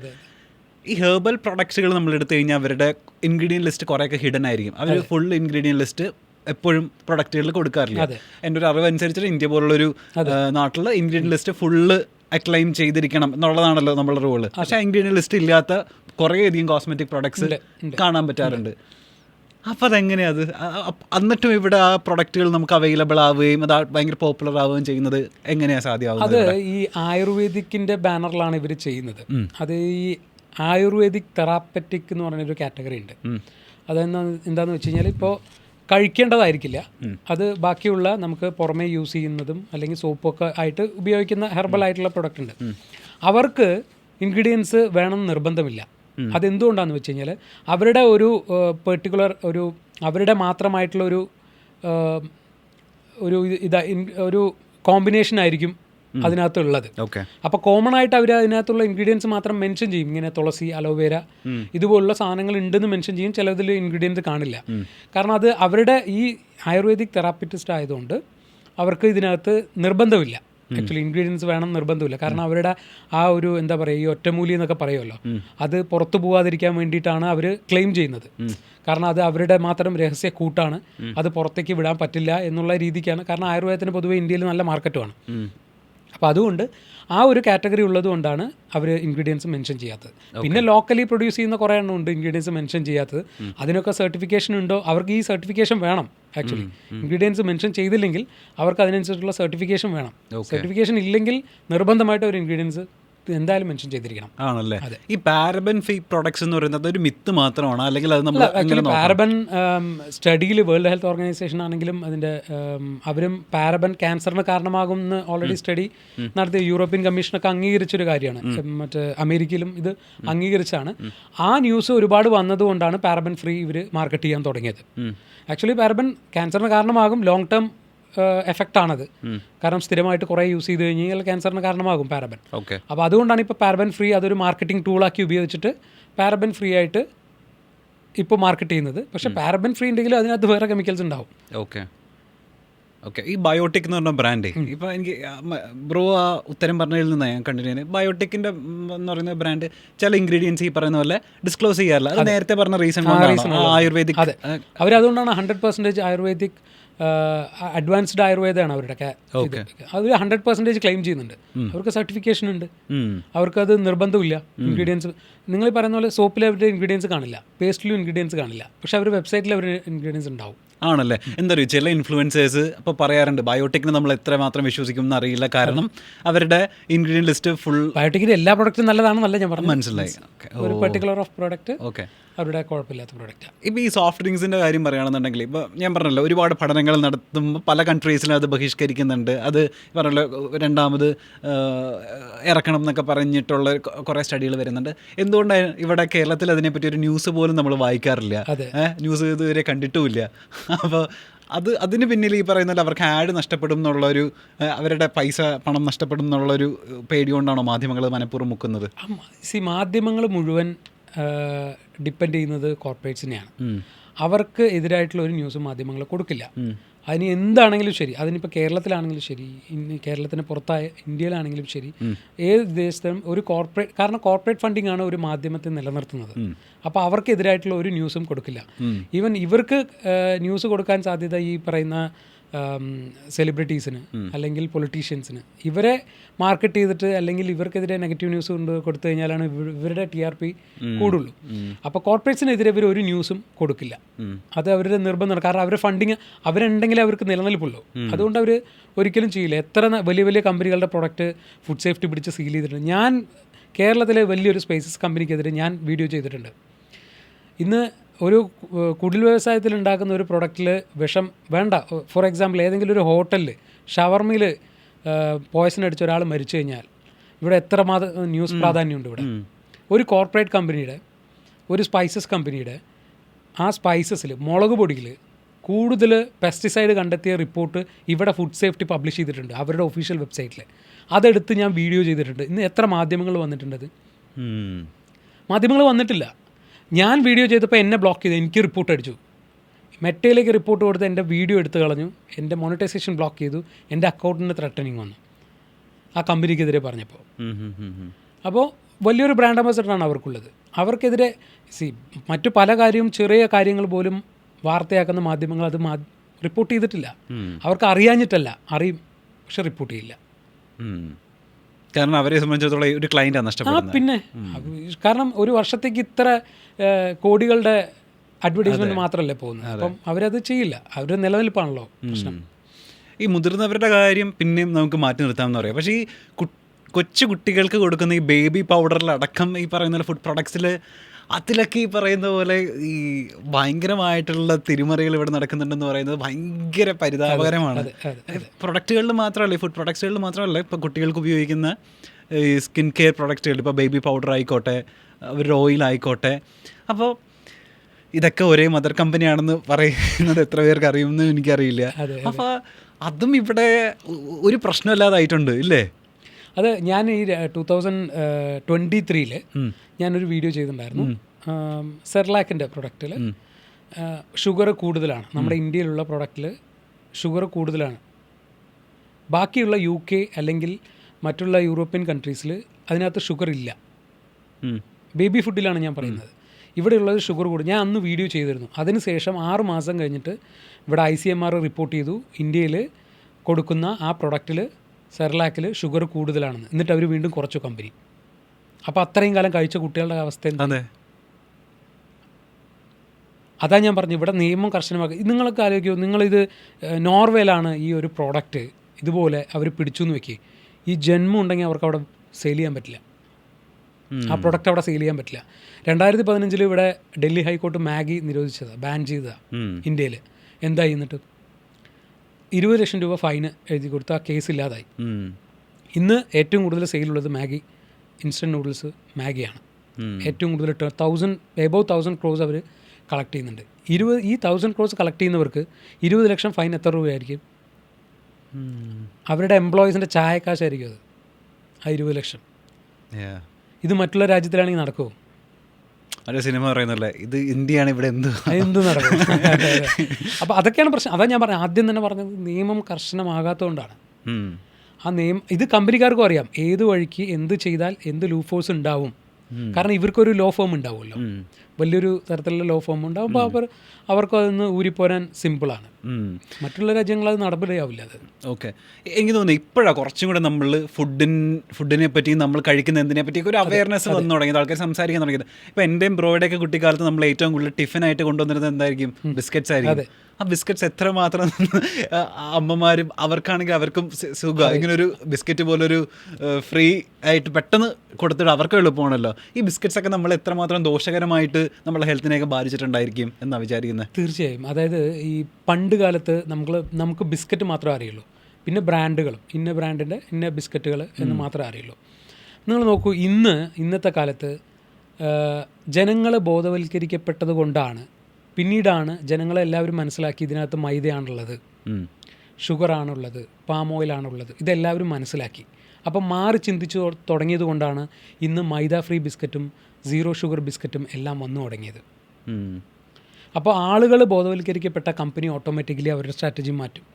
ഈ ഹെർബൽ പ്രൊഡക്ട്സുകൾ നമ്മൾ എടുത്തു കഴിഞ്ഞാൽ അവരുടെ ഇൻഗ്രീഡിയൻ ലിസ്റ്റ് കുറേയൊക്കെ ഹിഡൻ ആയിരിക്കും. അവർ ഫുൾ ഇൻഗ്രീഡിയൻ ലിസ്റ്റ് എപ്പോഴും പ്രൊഡക്റ്റുകളിൽ കൊടുക്കാറില്ല. എന്റെ ഒരു അറിവ് അനുസരിച്ചിട്ട് ഇന്ത്യ പോലുള്ളൊരു നാട്ടിൽ ഇൻഗ്രീഡിയൻ ലിസ്റ്റ് ഫുള്ള് അക്ലൈം ചെയ്തിരിക്കണം എന്നുള്ളതാണല്ലോ നമ്മുടെ റൂൾ പക്ഷേ ഇൻഗ്രീഡിയൻ ലിസ്റ്റ് ഇല്ലാത്ത കുറേയധികം കോസ്മെറ്റിക് പ്രൊഡക്ട്സ് കാണാൻ പറ്റാറുണ്ട്. അപ്പോൾ അതെങ്ങനെയാ അത്? ആ, എന്നിട്ടും ഇവിടെ ആ പ്രൊഡക്റ്റുകൾ നമുക്ക് അവൈലബിൾ ആവുകയും അത് ഭയങ്കര പോപ്പുലർ ആവുകയും ചെയ്യുന്നത് എങ്ങനെയാണ് സാധ്യമാവുന്നത് അത് ഈ ആയുർവേദിക്കിന്റെ ബാനറിലാണ് ഇവർ ചെയ്യുന്നത്. അത് ഈ ആയുർവേദിക് തെറാപ്പറ്റിക് എന്ന് പറഞ്ഞൊരു കാറ്റഗറി ഉണ്ട്. അതെന്താ എന്താന്ന് വെച്ച് കഴിഞ്ഞാൽ ഇപ്പോൾ കഴിക്കേണ്ടതായിരിക്കില്ല. അത് ബാക്കിയുള്ള നമുക്ക് പുറമേ യൂസ് ചെയ്യുന്നതും അല്ലെങ്കിൽ സോപ്പൊക്കെ ആയിട്ട് ഉപയോഗിക്കുന്ന ഹെർബൽ ആയിട്ടുള്ള പ്രൊഡക്റ്റ് ഉണ്ട്. അവർക്ക് ഇൻഗ്രീഡിയൻസ് വേണമെന്ന് നിർബന്ധമില്ല. അതെന്തുകൊണ്ടാണെന്ന് വെച്ച് കഴിഞ്ഞാൽ അവരുടെ ഒരു പെർട്ടിക്കുലർ ഒരു അവരുടെ മാത്രമായിട്ടുള്ള ഒരു ഒരു ഇതാ ഒരു കോമ്പിനേഷൻ ആയിരിക്കും അതിനകത്തുള്ളത്. ഓക്കെ. അപ്പോൾ കോമൺ ആയിട്ട് അവർ അതിനകത്തുള്ള ഇൻഗ്രീഡിയൻസ് മാത്രം മെൻഷൻ ചെയ്യും. ഇങ്ങനെ തുളസി അലോവേര ഇതുപോലുള്ള സാധനങ്ങൾ ഉണ്ടെന്ന് മെൻഷൻ ചെയ്യും. ചിലതിൽ ഇൻഗ്രീഡിയൻസ് കാണില്ല. കാരണം അത് അവരുടെ ഈ ആയുർവേദിക് തെറാപ്പിറ്റിസ്റ്റ് ആയതുകൊണ്ട് അവർക്ക് ഇതിനകത്ത് നിർബന്ധമില്ല. ആക്ച്വലി ഇൻഗ്രീഡിയൻസ് വേണം നിർബന്ധമില്ല. കാരണം അവരുടെ ആ ഒരു എന്താ പറയുക ഈ ഒറ്റമൂലി എന്നൊക്കെ പറയുമല്ലോ. അത് പുറത്തു പോകാതിരിക്കാൻ വേണ്ടിയിട്ടാണ് അവർ ക്ലെയിം ചെയ്യുന്നത്. കാരണം അത് അവരുടെ മാത്രം രഹസ്യ കൂട്ടാണ്. അത് പുറത്തേക്ക് വിടാൻ പറ്റില്ല എന്നുള്ള രീതിക്കാണ്. കാരണം ആയുർവേദത്തിന് പൊതുവേ ഇന്ത്യയിൽ നല്ല മാർക്കറ്റുമാണ് അപ്പോൾ അതുകൊണ്ട് ആ ഒരു കാറ്റഗറി ഉള്ളതുകൊണ്ടാണ് അവർ ഇൻഗ്രീഡിയൻസ് മെൻഷൻ ചെയ്യാത്തത്. പിന്നെ ലോക്കലി പ്രൊഡ്യൂസ് ചെയ്യുന്ന കുറേ എണ്ണം ഉണ്ട് ഇൻഗ്രീഡിയൻസ് മെൻഷൻ ചെയ്യാത്തത്. അതിനൊക്കെ സർട്ടിഫിക്കേഷൻ ഉണ്ടോ? അവർക്ക് ഈ സർട്ടിഫിക്കേഷൻ വേണം ആക്ച്വലി. ഇൻഗ്രീഡിയൻസ് മെൻഷൻ ചെയ്തില്ലെങ്കിൽ അവർക്ക് അതിനനുസരിച്ചുള്ള സർട്ടിഫിക്കേഷൻ വേണം. സർട്ടിഫിക്കേഷൻ ഇല്ലെങ്കിൽ നിർബന്ധമായിട്ട് ഒരു ഇൻഗ്രീഡിയൻസ് എന്തായാലും മെൻഷൻ ചെയ്തിരിക്കണം. ആണല്ലേ? ഈ പാരബൻ ഫ്രീ പ്രൊഡക്ട്സ് എന്ന് പറയുന്നത് ഒരു മിത്ത് മാത്രമാണ്. അല്ലെങ്കിൽ അത് നമ്മൾ പാരബൻ സ്റ്റഡിയിൽ വേൾഡ് ഹെൽത്ത് ഓർഗനൈസേഷൻ ആണെങ്കിലും അതിന്റെ അവരും പാരബൻ ക്യാൻസറിന് കാരണമാകും എന്ന് ഓൾറെഡി സ്റ്റഡി നടത്തിയ യൂറോപ്യൻ കമ്മീഷനൊക്കെ അംഗീകരിച്ചൊരു കാര്യമാണ്. മറ്റേ അമേരിക്കയിലും ഇത് അംഗീകരിച്ചാണ്. ആ ന്യൂസ് ഒരുപാട് വന്നതുകൊണ്ടാണ് പാരബൻ ഫ്രീ ഇവർ മാർക്കറ്റ് ചെയ്യാൻ തുടങ്ങിയത്. ആക്ച്വലി പാരബൻ ക്യാൻസറിന് കാരണമാകും ലോങ് ടേം എഫക്റ്റ് ആണത്. കാരണം സ്ഥിരമായിട്ട് കുറേ യൂസ് ചെയ്ത് കഴിഞ്ഞാൽ ക്യാൻസറിന് കാരണമാകും പാരബൻ. ഓക്കെ. അപ്പോൾ അതുകൊണ്ടാണ് ഇപ്പോൾ പാരബൻ ഫ്രീ അതൊരു മാർക്കറ്റിംഗ് ടൂളാക്കി ഉപയോഗിച്ചിട്ട് പാരബൻ ഫ്രീ ആയിട്ട് ഇപ്പോൾ മാർക്കറ്റ് ചെയ്യുന്നത്. പക്ഷെ പാരബൻ ഫ്രീ ഉണ്ടെങ്കിലും അതിനകത്ത് വേറെ കെമിക്കൽസ് ഉണ്ടാവും. ഓക്കെ. ഓക്കെ. ഈ ബയോട്ടിക് എന്ന് പറഞ്ഞ ബ്രാൻഡ് ഇപ്പോൾ എനിക്ക് ബ്രോ ആ ഉത്തരം പറഞ്ഞതിൽ നിന്നാണ് ഞാൻ കണ്ടിന്യൂ ചെയ്യുന്നത് ബയോട്ടിക്കിന്റെ എന്ന് പറയുന്ന ബ്രാൻഡ് ചില ഇൻഗ്രീഡിയൻസ് ഈ പറയുന്ന പോലെ ഡിസ്ക്ലോസ് ചെയ്യാറില്ല. അത് നേരത്തെ പറഞ്ഞ റീസൺ ആയുർവേദിക് അതെ. അവരതുകൊണ്ടാണ് ഹൺഡ്രഡ് പെർസെന്റേജ് ആയുർവേദിക് അഡ്വാൻസ്ഡ് ആയുർവേദമാണ് അവരുടെ അത് ഹൺഡ്രഡ് പെർസെന്റേജ് ക്ലെയിം ചെയ്യുന്നുണ്ട്. അവർക്ക് സർട്ടിഫിക്കേഷൻ ഉണ്ട്. അവർക്കത് നിർബന്ധമില്ല. ഇൻഗ്രീഡിയൻസ് നിങ്ങൾ പറയുന്ന പോലെ സോപ്പിൽ അവരുടെ ഇൻഗ്രീഡിയൻസ് കാണില്ല. പേസ്റ്റിലും ഇൻഗ്രീഡിയൻസ് കാണില്ല. പക്ഷേ അവർ വെബ്സൈറ്റിൽ അവർ ഇൻഗ്രീഡിയൻസ് ഉണ്ടാവും. ആണല്ലേ? എന്താ പറയുക ചില ഇൻഫ്ലുവൻസേഴ്സ് ഇപ്പോൾ പറയാറുണ്ട് ബയോട്ടിക്കിന് നമ്മൾ എത്ര മാത്രം വിശ്വസിക്കും എന്ന് അറിയില്ല കാരണം അവരുടെ ഇൻഗ്രീഡിയൻ ലിസ്റ്റ് ഫുൾ ബയോട്ടിക്കിന്റെ എല്ലാ പ്രോഡക്റ്റും നല്ലതാണെന്നല്ല ഞാൻ പറഞ്ഞു മനസ്സിലായി. ഒരു പെർട്ടിക്കുലർ ഓഫ് പ്രോഡക്റ്റ് ഓക്കെ അവരുടെ കുഴപ്പമില്ലാത്ത പ്രോഡക്റ്റാണ് ഇപ്പോൾ ഈ സോഫ്റ്റ് ഡ്രിങ്ക്സിന്റെ കാര്യം പറയുകയാണെന്നുണ്ടെങ്കിൽ ഇപ്പോൾ ഞാൻ പറഞ്ഞല്ലോ ഒരുപാട് പഠനങ്ങൾ നടത്തുമ്പോൾ പല കൺട്രീസിലും അത് ബഹിഷ്കരിക്കുന്നുണ്ട്. അത് പറഞ്ഞല്ലോ രണ്ടാമത് ഇറക്കണം എന്നൊക്കെ പറഞ്ഞിട്ടുള്ള കുറേ സ്റ്റഡികൾ വരുന്നുണ്ട്. എന്തുകൊണ്ടാണ് ഇവിടെ കേരളത്തിൽ അതിനെപ്പറ്റി ഒരു ന്യൂസ് പോലും നമ്മൾ വായിക്കാറില്ല? ന്യൂസ് ഇതുവരെ കണ്ടിട്ടുമില്ല. അപ്പോൾ അത് അതിന് പിന്നിൽ ഈ പറയുന്നത് അവർക്ക് ആഡ് നഷ്ടപ്പെടും എന്നുള്ളൊരു അവരുടെ പൈസ പണം നഷ്ടപ്പെടും എന്നുള്ളൊരു പേടി കൊണ്ടാണോ മാധ്യമങ്ങൾ മനഃപൂർവം മുക്കുന്നത്? സി മാധ്യമങ്ങൾ മുഴുവൻ ഡിപ്പെൻഡ് ചെയ്യുന്നത് കോർപ്പറേറ്റ്സിനെയാണ്. അവർക്ക് എതിരായിട്ടുള്ള ഒരു ന്യൂസ് മാധ്യമങ്ങൾ കൊടുക്കില്ല. അതിന് എന്താണെങ്കിലും ശരി അതിനിപ്പോൾ കേരളത്തിലാണെങ്കിലും ശരി ഇനി കേരളത്തിന് പുറത്തായ ഇന്ത്യയിലാണെങ്കിലും ശരി ഏത് ദേശത്തും ഒരു കോർപ്പറേറ്റ് കാരണം കോർപ്പറേറ്റ് ഫണ്ടിങ് ആണ് ഒരു മാധ്യമത്തെ നിലനിർത്തുന്നത്. അപ്പോൾ അവർക്കെതിരായിട്ടുള്ള ഒരു ന്യൂസും കൊടുക്കില്ല. ഈവൻ ഇവർക്ക് ന്യൂസ് കൊടുക്കാൻ സാധ്യത ഈ പറയുന്ന സെലിബ്രിറ്റീസിന് അല്ലെങ്കിൽ പൊളിറ്റീഷ്യൻസിന് ഇവരെ മാർക്കറ്റ് ചെയ്തിട്ട് അല്ലെങ്കിൽ ഇവർക്കെതിരെ നെഗറ്റീവ് ന്യൂസ് കൊണ്ട് കൊടുത്തു കഴിഞ്ഞാലാണ് ഇവരുടെ ടി ആർ പി കൂടുള്ളൂ. അപ്പോൾ കോർപ്പറേറ്റ്സിനെതിരെ ഇവർ ഒരു ന്യൂസും കൊടുക്കില്ല. അത് അവരുടെ നിർബന്ധമാണ്. കാരണം അവരുടെ ഫണ്ടിങ് അവരുണ്ടെങ്കിൽ അവർക്ക് നിലനിൽപ്പുള്ളൂ. അതുകൊണ്ട് അവർ ഒരിക്കലും ചെയ്യില്ല. എത്ര വലിയ വലിയ കമ്പനികളുടെ പ്രൊഡക്റ്റ് ഫുഡ് സേഫ്റ്റി പിടിച്ച് സീൽ ചെയ്തിട്ടുണ്ട്. ഞാൻ കേരളത്തിലെ വലിയൊരു സ്പേസസ് കമ്പനിക്കെതിരെ ഞാൻ വീഡിയോ ചെയ്തിട്ടുണ്ട്. ഇന്ന് ഒരു കുടിൽ വ്യവസായത്തിൽ ഉണ്ടാക്കുന്ന ഒരു പ്രൊഡക്റ്റിൽ വിഷം വേണ്ട. ഫോർ എക്സാമ്പിൾ ഏതെങ്കിലും ഒരു ഹോട്ടലിൽ ഷവർമിൽ പോയ്സൺ അടിച്ച ഒരാൾ മരിച്ചു കഴിഞ്ഞാൽ ഇവിടെ എത്ര മാത ന്യൂസ് പ്രാധാന്യമുണ്ട് ഇവിടെ? ഒരു കോർപ്പറേറ്റ് കമ്പനിയുടെ ഒരു സ്പൈസസ് കമ്പനിയുടെ ആ സ്പൈസസിൽ മുളക് പൊടിയിൽ കൂടുതൽ പെസ്റ്റിസൈഡ് കണ്ടെത്തിയ റിപ്പോർട്ട് ഇവിടെ ഫുഡ് സേഫ്റ്റി പബ്ലിഷ് ചെയ്തിട്ടുണ്ട് അവരുടെ ഒഫീഷ്യൽ വെബ്സൈറ്റിൽ അതെടുത്ത് ഞാൻ വീഡിയോ ചെയ്തിട്ടുണ്ട്. ഇന്ന് എത്ര മാധ്യമങ്ങൾ വന്നിട്ടുണ്ടത്? മാധ്യമങ്ങൾ വന്നിട്ടില്ല. ഞാൻ വീഡിയോ ചെയ്തപ്പോൾ എന്നെ ബ്ലോക്ക് ചെയ്തു എനിക്ക് റിപ്പോർട്ട് അടിച്ചു. മെറ്റയിലേക്ക് റിപ്പോർട്ട് കൊടുത്ത് എന്റെ വീഡിയോ എടുത്തു കളഞ്ഞു. എന്റെ മോണിറ്റൈസേഷൻ ബ്ലോക്ക് ചെയ്തു. എന്റെ അക്കൗണ്ടിന് ത്രട്ടനിങ് വന്നു. ആ കമ്പനിക്കെതിരെ പറഞ്ഞപ്പോൾ. അപ്പോൾ വലിയൊരു ബ്രാൻഡ് അംബാസഡറാണ് അവർക്കുള്ളത്. അവർക്കെതിരെ സി മറ്റു പല കാര്യവും ചെറിയ കാര്യങ്ങൾ പോലും വാർത്തയാക്കുന്ന മാധ്യമങ്ങൾ അത് റിപ്പോർട്ട് ചെയ്തിട്ടില്ല. അവർക്ക് അറിയാഞ്ഞിട്ടല്ല. അറിയും പക്ഷെ റിപ്പോർട്ട് ചെയ്യില്ല. കാരണം അവരെ സംബന്ധിച്ചിടത്തോളം ഒരു ക്ലയന്റാണ് നഷ്ടപ്പെടുന്നത്. പിന്നെ. കാരണം ഒരു വർഷത്തേക്ക് ഇത്ര കോടികളുടെ അഡ്വർടൈസ്മെന്റ് മാത്രമല്ലേ പോകുന്നത്. അപ്പം അവരത് ചെയ്യില്ല. അവരുടെ നിലനിൽപ്പാണല്ലോ പ്രശ്നം. ഈ മുതിർന്നവരുടെ കാര്യം പിന്നെയും നമുക്ക് മാറ്റി നിർത്താമെന്ന് പറയാം. പക്ഷേ ഈ കൊച്ചു കുട്ടികൾക്ക് കൊടുക്കുന്ന ഈ ബേബി പൗഡറിലടക്കം ഈ പറയുന്ന ഫുഡ് പ്രൊഡക്ട്സിൽ അതിലൊക്കെ ഈ പറയുന്ന പോലെ ഈ ഭയങ്കരമായിട്ടുള്ള തിരിമറികൾ ഇവിടെ നടക്കുന്നുണ്ടെന്ന് പറയുന്നത് ഭയങ്കര പരിതാപകരമാണ്. പ്രൊഡക്റ്റുകളിൽ മാത്രമല്ല ഈ ഫുഡ് പ്രൊഡക്ട്സുകളിൽ മാത്രമല്ല ഇപ്പോൾ കുട്ടികൾക്ക് ഉപയോഗിക്കുന്ന ഈ സ്കിൻ കെയർ പ്രൊഡക്റ്റുകൾ ഇപ്പോൾ ബേബി പൗഡർ ആയിക്കോട്ടെ അവരുടെ ഓയിൽ ആയിക്കോട്ടെ. അപ്പോൾ ഇതൊക്കെ ഒരേ മദർ കമ്പനിയാണെന്ന് പറയുന്നത് എത്ര പേർക്ക് അറിയുമെന്ന് എനിക്കറിയില്ല. അപ്പോൾ അതും. ഇവിടെ ഒരു പ്രശ്നമില്ലാതായിട്ടുണ്ട് ഇല്ലേ? അത് ഞാൻ ഈ ടൂ തൗസൻഡ് ട്വന്റി ത്രീയിൽ ഞാനൊരു വീഡിയോ ചെയ്തിട്ടുണ്ടായിരുന്നു. സെർലാക്കിന്റെ പ്രൊഡക്റ്റിൽ ഷുഗർ കൂടുതലാണ്. നമ്മുടെ ഇന്ത്യയിലുള്ള പ്രൊഡക്റ്റിൽ ഷുഗർ കൂടുതലാണ്. ബാക്കിയുള്ള യു കെ അല്ലെങ്കിൽ മറ്റുള്ള യൂറോപ്യൻ കൺട്രീസിൽ അതിനകത്ത് ഷുഗർ ഇല്ല. ബേബി ഫുഡിലാണ് ഞാൻ പറയുന്നത്. ഇവിടെയുള്ളത് ഷുഗർ കൂടും. ഞാൻ അന്ന് വീഡിയോ ചെയ്തിരുന്നു. അതിനുശേഷം ആറ് മാസം കഴിഞ്ഞിട്ട് ഇവിടെ I C M R report ചെയ്തു. ഇന്ത്യയിൽ കൊടുക്കുന്ന ആ പ്രൊഡക്റ്റിൽ സെർലാക്കിൽ ഷുഗർ കൂടുതലാണെന്ന്. എന്നിട്ട് അവർ വീണ്ടും കുറച്ചു കമ്പനി അപ്പോൾ അത്രയും കാലം കഴിച്ച കുട്ടികളുടെ അവസ്ഥ എന്താ? അതെ. അതാ ഞാൻ പറഞ്ഞു ഇവിടെ നിയമം കർശനമാക്കി. നിങ്ങൾക്ക് ആലോചിക്കുമോ നിങ്ങളിത് നോർവേയിലാണ് ഈ ഒരു പ്രോഡക്റ്റ് ഇതുപോലെ അവർ പിടിച്ചു എന്ന് വെക്കുക ഈ ജന്മം ഉണ്ടെങ്കിൽ അവർക്ക് അവിടെ സെയിൽ ചെയ്യാൻ പറ്റില്ല. ആ പ്രൊഡക്റ്റ് അവിടെ സെയിൽ ചെയ്യാൻ പറ്റില്ല. രണ്ടായിരത്തി പതിനഞ്ചിൽ ഇവിടെ ഡൽഹി ഹൈക്കോർട്ട് മാഗി നിരോധിച്ചതാണ് ബാൻ ചെയ്തതാണ് ഇന്ത്യയിൽ എന്തായി എന്നിട്ട്? ഇരുപത് ലക്ഷം രൂപ ഫൈന് എഴുതി കൊടുത്ത് ആ കേസ് ഇല്ലാതായി. ഇന്ന് ഏറ്റവും കൂടുതൽ സെയിലുള്ളത് മാഗി ഇൻസ്റ്റന്റ് നൂഡിൽസ് മാഗിയാണ്. ഏറ്റവും കൂടുതൽ തൗസൻഡ് എബവ് തൗസൻഡ് ക്രോസ് അവർ കളക്ട് ചെയ്യുന്നുണ്ട്. ഇരുപത് ഈ തൗസൻഡ് ക്രോസ് കളക്ട് ചെയ്യുന്നവർക്ക് ഇരുപത് ലക്ഷം ഫൈൻ എത്ര രൂപയായിരിക്കും. അവരുടെ എംപ്ലോയീസിന്റെ ചായക്കാശായിരിക്കും അത്. ആ ഇരുപത് ലക്ഷം. ഇത് മറ്റുള്ള രാജ്യത്തിലാണെങ്കിൽ നടക്കുമോ ഒരു സിനിമ പറയുന്നല്ലേ ഇത് ഇന്ത്യയാണ് ഇവിടെ എന്ത്? എന്ത് നടക്കും? അപ്പോൾ അതൊക്കെയാണ് പ്രശ്നം. അതാ ഞാൻ പറഞ്ഞത്. ആദ്യം തന്നെ പറഞ്ഞത് നിയമം കർശനമാകാത്തതുകൊണ്ടാണ്. ആ നിയമം ഇത് കമ്പനിക്കാർക്കും അറിയാം. ഏത് വഴിക്ക് എന്ത് ചെയ്താൽ എന്ത് ലൂഫോഴ്സ് ഉണ്ടാവും. കാരണം ഇവർക്കൊരു ലോ ഫോം ഉണ്ടാവുമല്ലോ. വലിയൊരു തരത്തിലുള്ള ലോ ഫോം ഉണ്ടാവുമ്പോൾ അവർ അവർക്കും അതൊന്ന് ഊരിപ്പോരാൻ സിമ്പിളാണ്. മറ്റുള്ള രാജ്യങ്ങൾ അത് നടപടിയാവില്ല അത്. ഓക്കെ. എനിക്ക് തോന്നുന്നു ഇപ്പോഴാണ് കുറച്ചും കൂടെ നമ്മൾ ഫുഡിൻ ഫുഡിനെ പറ്റി നമ്മൾ കഴിക്കുന്ന എന്തിനെ പറ്റിയൊക്കെ ഒരു അവയർനെസ് വന്നു തുടങ്ങിയത് ആൾക്കാർ സംസാരിക്കാൻ തുടങ്ങിയത്. ഇപ്പം എന്റെയും ബ്രോയുടെയൊക്കെ കുട്ടിക്കാലത്ത് നമ്മൾ ഏറ്റവും കൂടുതൽ ടിഫിനായിട്ട് കൊണ്ടുവന്നിരുന്നത് എന്തായിരിക്കും? ബിസ്ക്കറ്റ്സ് ആയിരിക്കും. ആ ബിസ്ക്കറ്റ്സ് എത്രമാത്രം മാത്രം അമ്മമാരും അവർക്കാണെങ്കിൽ അവർക്കും സുഖം. ഇങ്ങനെ ഒരു ബിസ്ക്കറ്റ് പോലൊരു ഫ്രീ ആയിട്ട് പെട്ടെന്ന് കൊടുത്തിട്ട് അവർക്ക് എളുപ്പമാണല്ലോ. ഈ ബിസ്ക്കറ്റ്സ് ഒക്കെ നമ്മൾ എത്രമാത്രം ദോഷകരമായിട്ട് നമ്മളെ ഹെൽത്തിനെയൊക്കെ ബാധിച്ചിട്ടുണ്ടായിരിക്കും എന്നാണ് വിചാരിക്കുന്നത് തീർച്ചയായും. അതായത് ഈ പണ്ട് കാലത്ത് നമുക്ക് നമുക്ക് ബിസ്ക്കറ്റ് മാത്രമേ അറിയുള്ളൂ. പിന്നെ ബ്രാൻഡുകളും ഇന്ന ബ്രാൻഡിന്റെ ഇന്ന ബിസ്ക്കറ്റുകൾ എന്ന് മാത്രമേ അറിയുള്ളൂ. നിങ്ങൾ നോക്കൂ ഇന്ന് ഇന്നത്തെ കാലത്ത് ജനങ്ങൾ ബോധവൽക്കരിക്കപ്പെട്ടത് കൊണ്ടാണ് പിന്നീടാണ് ജനങ്ങളെ എല്ലാവരും മനസ്സിലാക്കി ഇതിനകത്ത് മൈദയാണുള്ളത്. ഷുഗറാണുള്ളത് പാം ഓയിലാണുള്ളത് ഇതെല്ലാവരും മനസ്സിലാക്കി. അപ്പം മാറി ചിന്തിച്ചു തുടങ്ങിയത് കൊണ്ടാണ് ഇന്ന് മൈദ ഫ്രീ ബിസ്ക്കറ്റും സീറോ ഷുഗർ ബിസ്ക്കറ്റും എല്ലാം വന്നു തുടങ്ങിയത്. അപ്പോൾ ആളുകൾ ബോധവൽക്കരിക്കപ്പെട്ട കമ്പനി ഓട്ടോമാറ്റിക്കലി അവരുടെ സ്ട്രാറ്റജി മാറ്റും.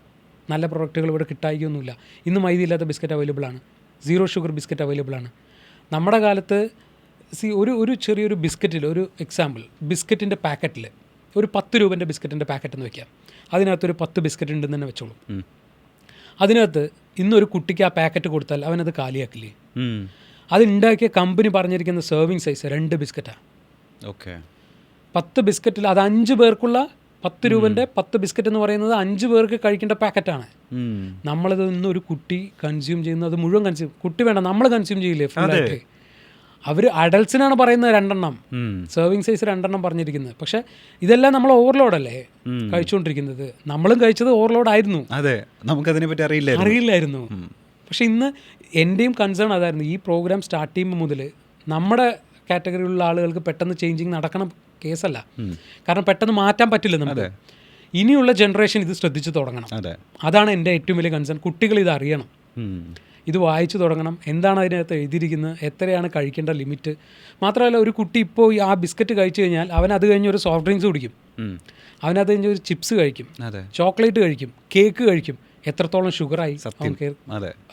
നല്ല പ്രൊഡക്റ്റുകൾ ഇവിടെ കിട്ടായിക്കൊന്നുമില്ല ഇന്ന് മൈദ ഇല്ലാത്ത ബിസ്ക്കറ്റ് അവൈലബിൾ ആണ് സീറോ ഷുഗർ ബിസ്ക്കറ്റ് അവൈലബിൾ ആണ് നമ്മുടെ കാലത്ത് സി ഒരു ഒരു ചെറിയൊരു ബിസ്ക്കറ്റിൽ ഒരു എക്സാമ്പിൾ ബിസ്ക്കറ്റിന്റെ പാക്കറ്റിൽ ഒരു പത്ത് രൂപന്റെ ബിസ്ക്കറ്റിന്റെ പാക്കറ്റ് എന്ന് വെക്കാം അതിനകത്തൊരു പത്ത് ബിസ്ക്കറ്റ് ഉണ്ടെന്ന് തന്നെ വെച്ചോളൂ. അതിനകത്ത് ഇന്നൊരു കുട്ടിക്ക് ആ പാക്കറ്റ് കൊടുത്താൽ അവനത് കാലിയാക്കില്ലേ? അതുണ്ടാക്കിയ അത് ഉണ്ടാക്കിയ കമ്പനി പറഞ്ഞിരിക്കുന്ന സെർവിങ് സൈസ് രണ്ട് ബിസ്ക്കറ്റാണ് ഓക്കെ. പത്ത് ബിസ്ക്കറ്റിൽ അത് അഞ്ച് പേർക്കുള്ള പത്ത് രൂപന്റെ പത്ത് ബിസ്ക്കറ്റ് എന്ന് പറയുന്നത് അഞ്ച് പേർക്ക് കഴിക്കേണ്ട പാക്കറ്റാണ്. നമ്മളത് നമ്മളിത് ഇന്ന് ഒരു കുട്ടി കൺസ്യൂം ചെയ്യുന്നത് മുഴുവൻ കൺസ്യൂം കുട്ടി വേണ്ട നമ്മൾ കൺസ്യൂം ചെയ്യില്ലേ ഫുള്ളായിട്ട് അവർ അഡൽസിനാണ് പറയുന്നത് രണ്ടെണ്ണം. സെർവിങ് സൈസ് രണ്ടെണ്ണം പറഞ്ഞിരിക്കുന്നത്. പക്ഷെ ഇതെല്ലാം നമ്മൾ ഓവർലോഡല്ലേ കഴിച്ചുകൊണ്ടിരിക്കുന്നത്? നമ്മളും കഴിച്ചത് ഓവർലോഡ് ആയിരുന്നു അതെ നമുക്കതിനെ പറ്റി അറിയില്ലായിരുന്നു. അറിയില്ലായിരുന്നു. പക്ഷെ ഇന്ന് എന്റെയും കൺസേൺ അതായിരുന്നു. ഈ പ്രോഗ്രാം സ്റ്റാർട്ട് ചെയ്യുമ്പോൾ മുതൽ നമ്മുടെ കാറ്റഗറിയിലുള്ള ആളുകൾക്ക് പെട്ടെന്ന് ചേഞ്ചിങ് നടക്കണം കേസല്ല കാരണം പെട്ടെന്ന് മാറ്റാൻ പറ്റില്ല നമുക്ക്. ഇനിയുള്ള ജനറേഷൻ ഇത് ശ്രദ്ധിച്ചു തുടങ്ങണം. അതെ. അതാണ് എന്റെ ഏറ്റവും വലിയ കൺസേൺ കുട്ടികൾ ഇത് അറിയണം. ഇത് വായിച്ചു തുടങ്ങണം. എന്താണ് അതിനകത്ത് എഴുതിയിരിക്കുന്നത്? എത്രയാണ് കഴിക്കേണ്ട ലിമിറ്റ്? മാത്രമല്ല ഒരു കുട്ടി ഇപ്പോൾ ആ ബിസ്ക്കറ്റ് കഴിച്ചു കഴിഞ്ഞാൽ അവൻ അത് കഴിഞ്ഞ് ഒരു സോഫ്റ്റ് ഡ്രിങ്ക്സ് കുടിക്കും. അവനത് കഴിഞ്ഞ് ഒരു ചിപ്സ് കഴിക്കും. ചോക്ലേറ്റ് കഴിക്കും. കേക്ക് കഴിക്കും. എത്രത്തോളം ഷുഗറായി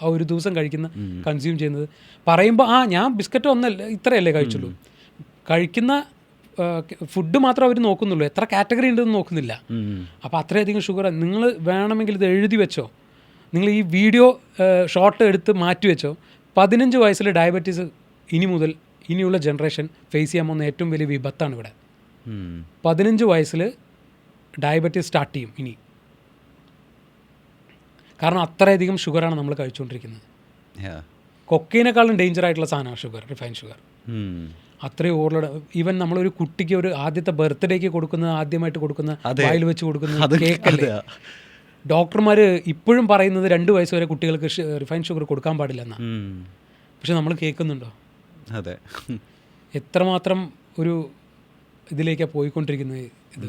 ആ ഒരു ദിവസം കഴിക്കുന്ന കൺസ്യൂം ചെയ്യുന്നത്. പറയുമ്പോൾ ആ ഞാൻ ബിസ്ക്കറ്റ് ഒന്നല്ല ഇത്രയല്ലേ കഴിച്ചുള്ളൂ. കഴിക്കുന്ന ഫുഡ് മാത്രം അവർ നോക്കുന്നുള്ളൂ. എത്ര കാറ്റഗറി ഉണ്ടെന്ന് നോക്കുന്നില്ല. അപ്പോൾ അത്രയധികം ഷുഗർ നിങ്ങൾ വേണമെങ്കിൽ ഇത് എഴുതി വെച്ചോ. നിങ്ങൾ ഈ വീഡിയോ ഷോർട്ട് എടുത്ത് മാറ്റി വെച്ചോ പതിനഞ്ച് വയസ്സിൽ ഡയബറ്റീസ് ഇനി മുതൽ ഇനിയുള്ള ജനറേഷൻ ഫേസ് ചെയ്യാൻ പോകുന്ന ഏറ്റവും വലിയ വിപത്താണ് ഇവിടെ. പതിനഞ്ച് വയസ്സിൽ ഡയബറ്റീസ് സ്റ്റാർട്ട് ചെയ്യും ഇനി കാരണം അത്രയധികം ഷുഗറാണ് നമ്മൾ കഴിച്ചുകൊണ്ടിരിക്കുന്നത്. കൊക്കൈനേക്കാളും ഡേഞ്ചർ ആയിട്ടുള്ള സാധനമാണ് ഷുഗർ റിഫൈൻ ഷുഗർ. അത്രയും ഓവർലോഡ് ഈവൻ നമ്മളൊരു കുട്ടിക്ക് ഒരു ആദ്യത്തെ ബർത്ത്ഡേക്ക് കൊടുക്കുന്ന ആദ്യമായിട്ട് കൊടുക്കുന്ന. വായിൽ വെച്ച് കൊടുക്കുന്ന കേക്കല്ലേ. ഡോക്ടർമാർ ഇപ്പോഴും പറയുന്നത് രണ്ട് വയസ്സ് വരെ കുട്ടികൾക്ക് റിഫൈൻ ഷുഗർ കൊടുക്കാൻ പാടില്ലെന്നാണ്. പക്ഷെ നമ്മൾ കേൾക്കുന്നുണ്ടോ അതെ എത്രമാത്രം ഒരു ഇതിലേക്കാണ് പോയിക്കൊണ്ടിരിക്കുന്നത് ഇത്.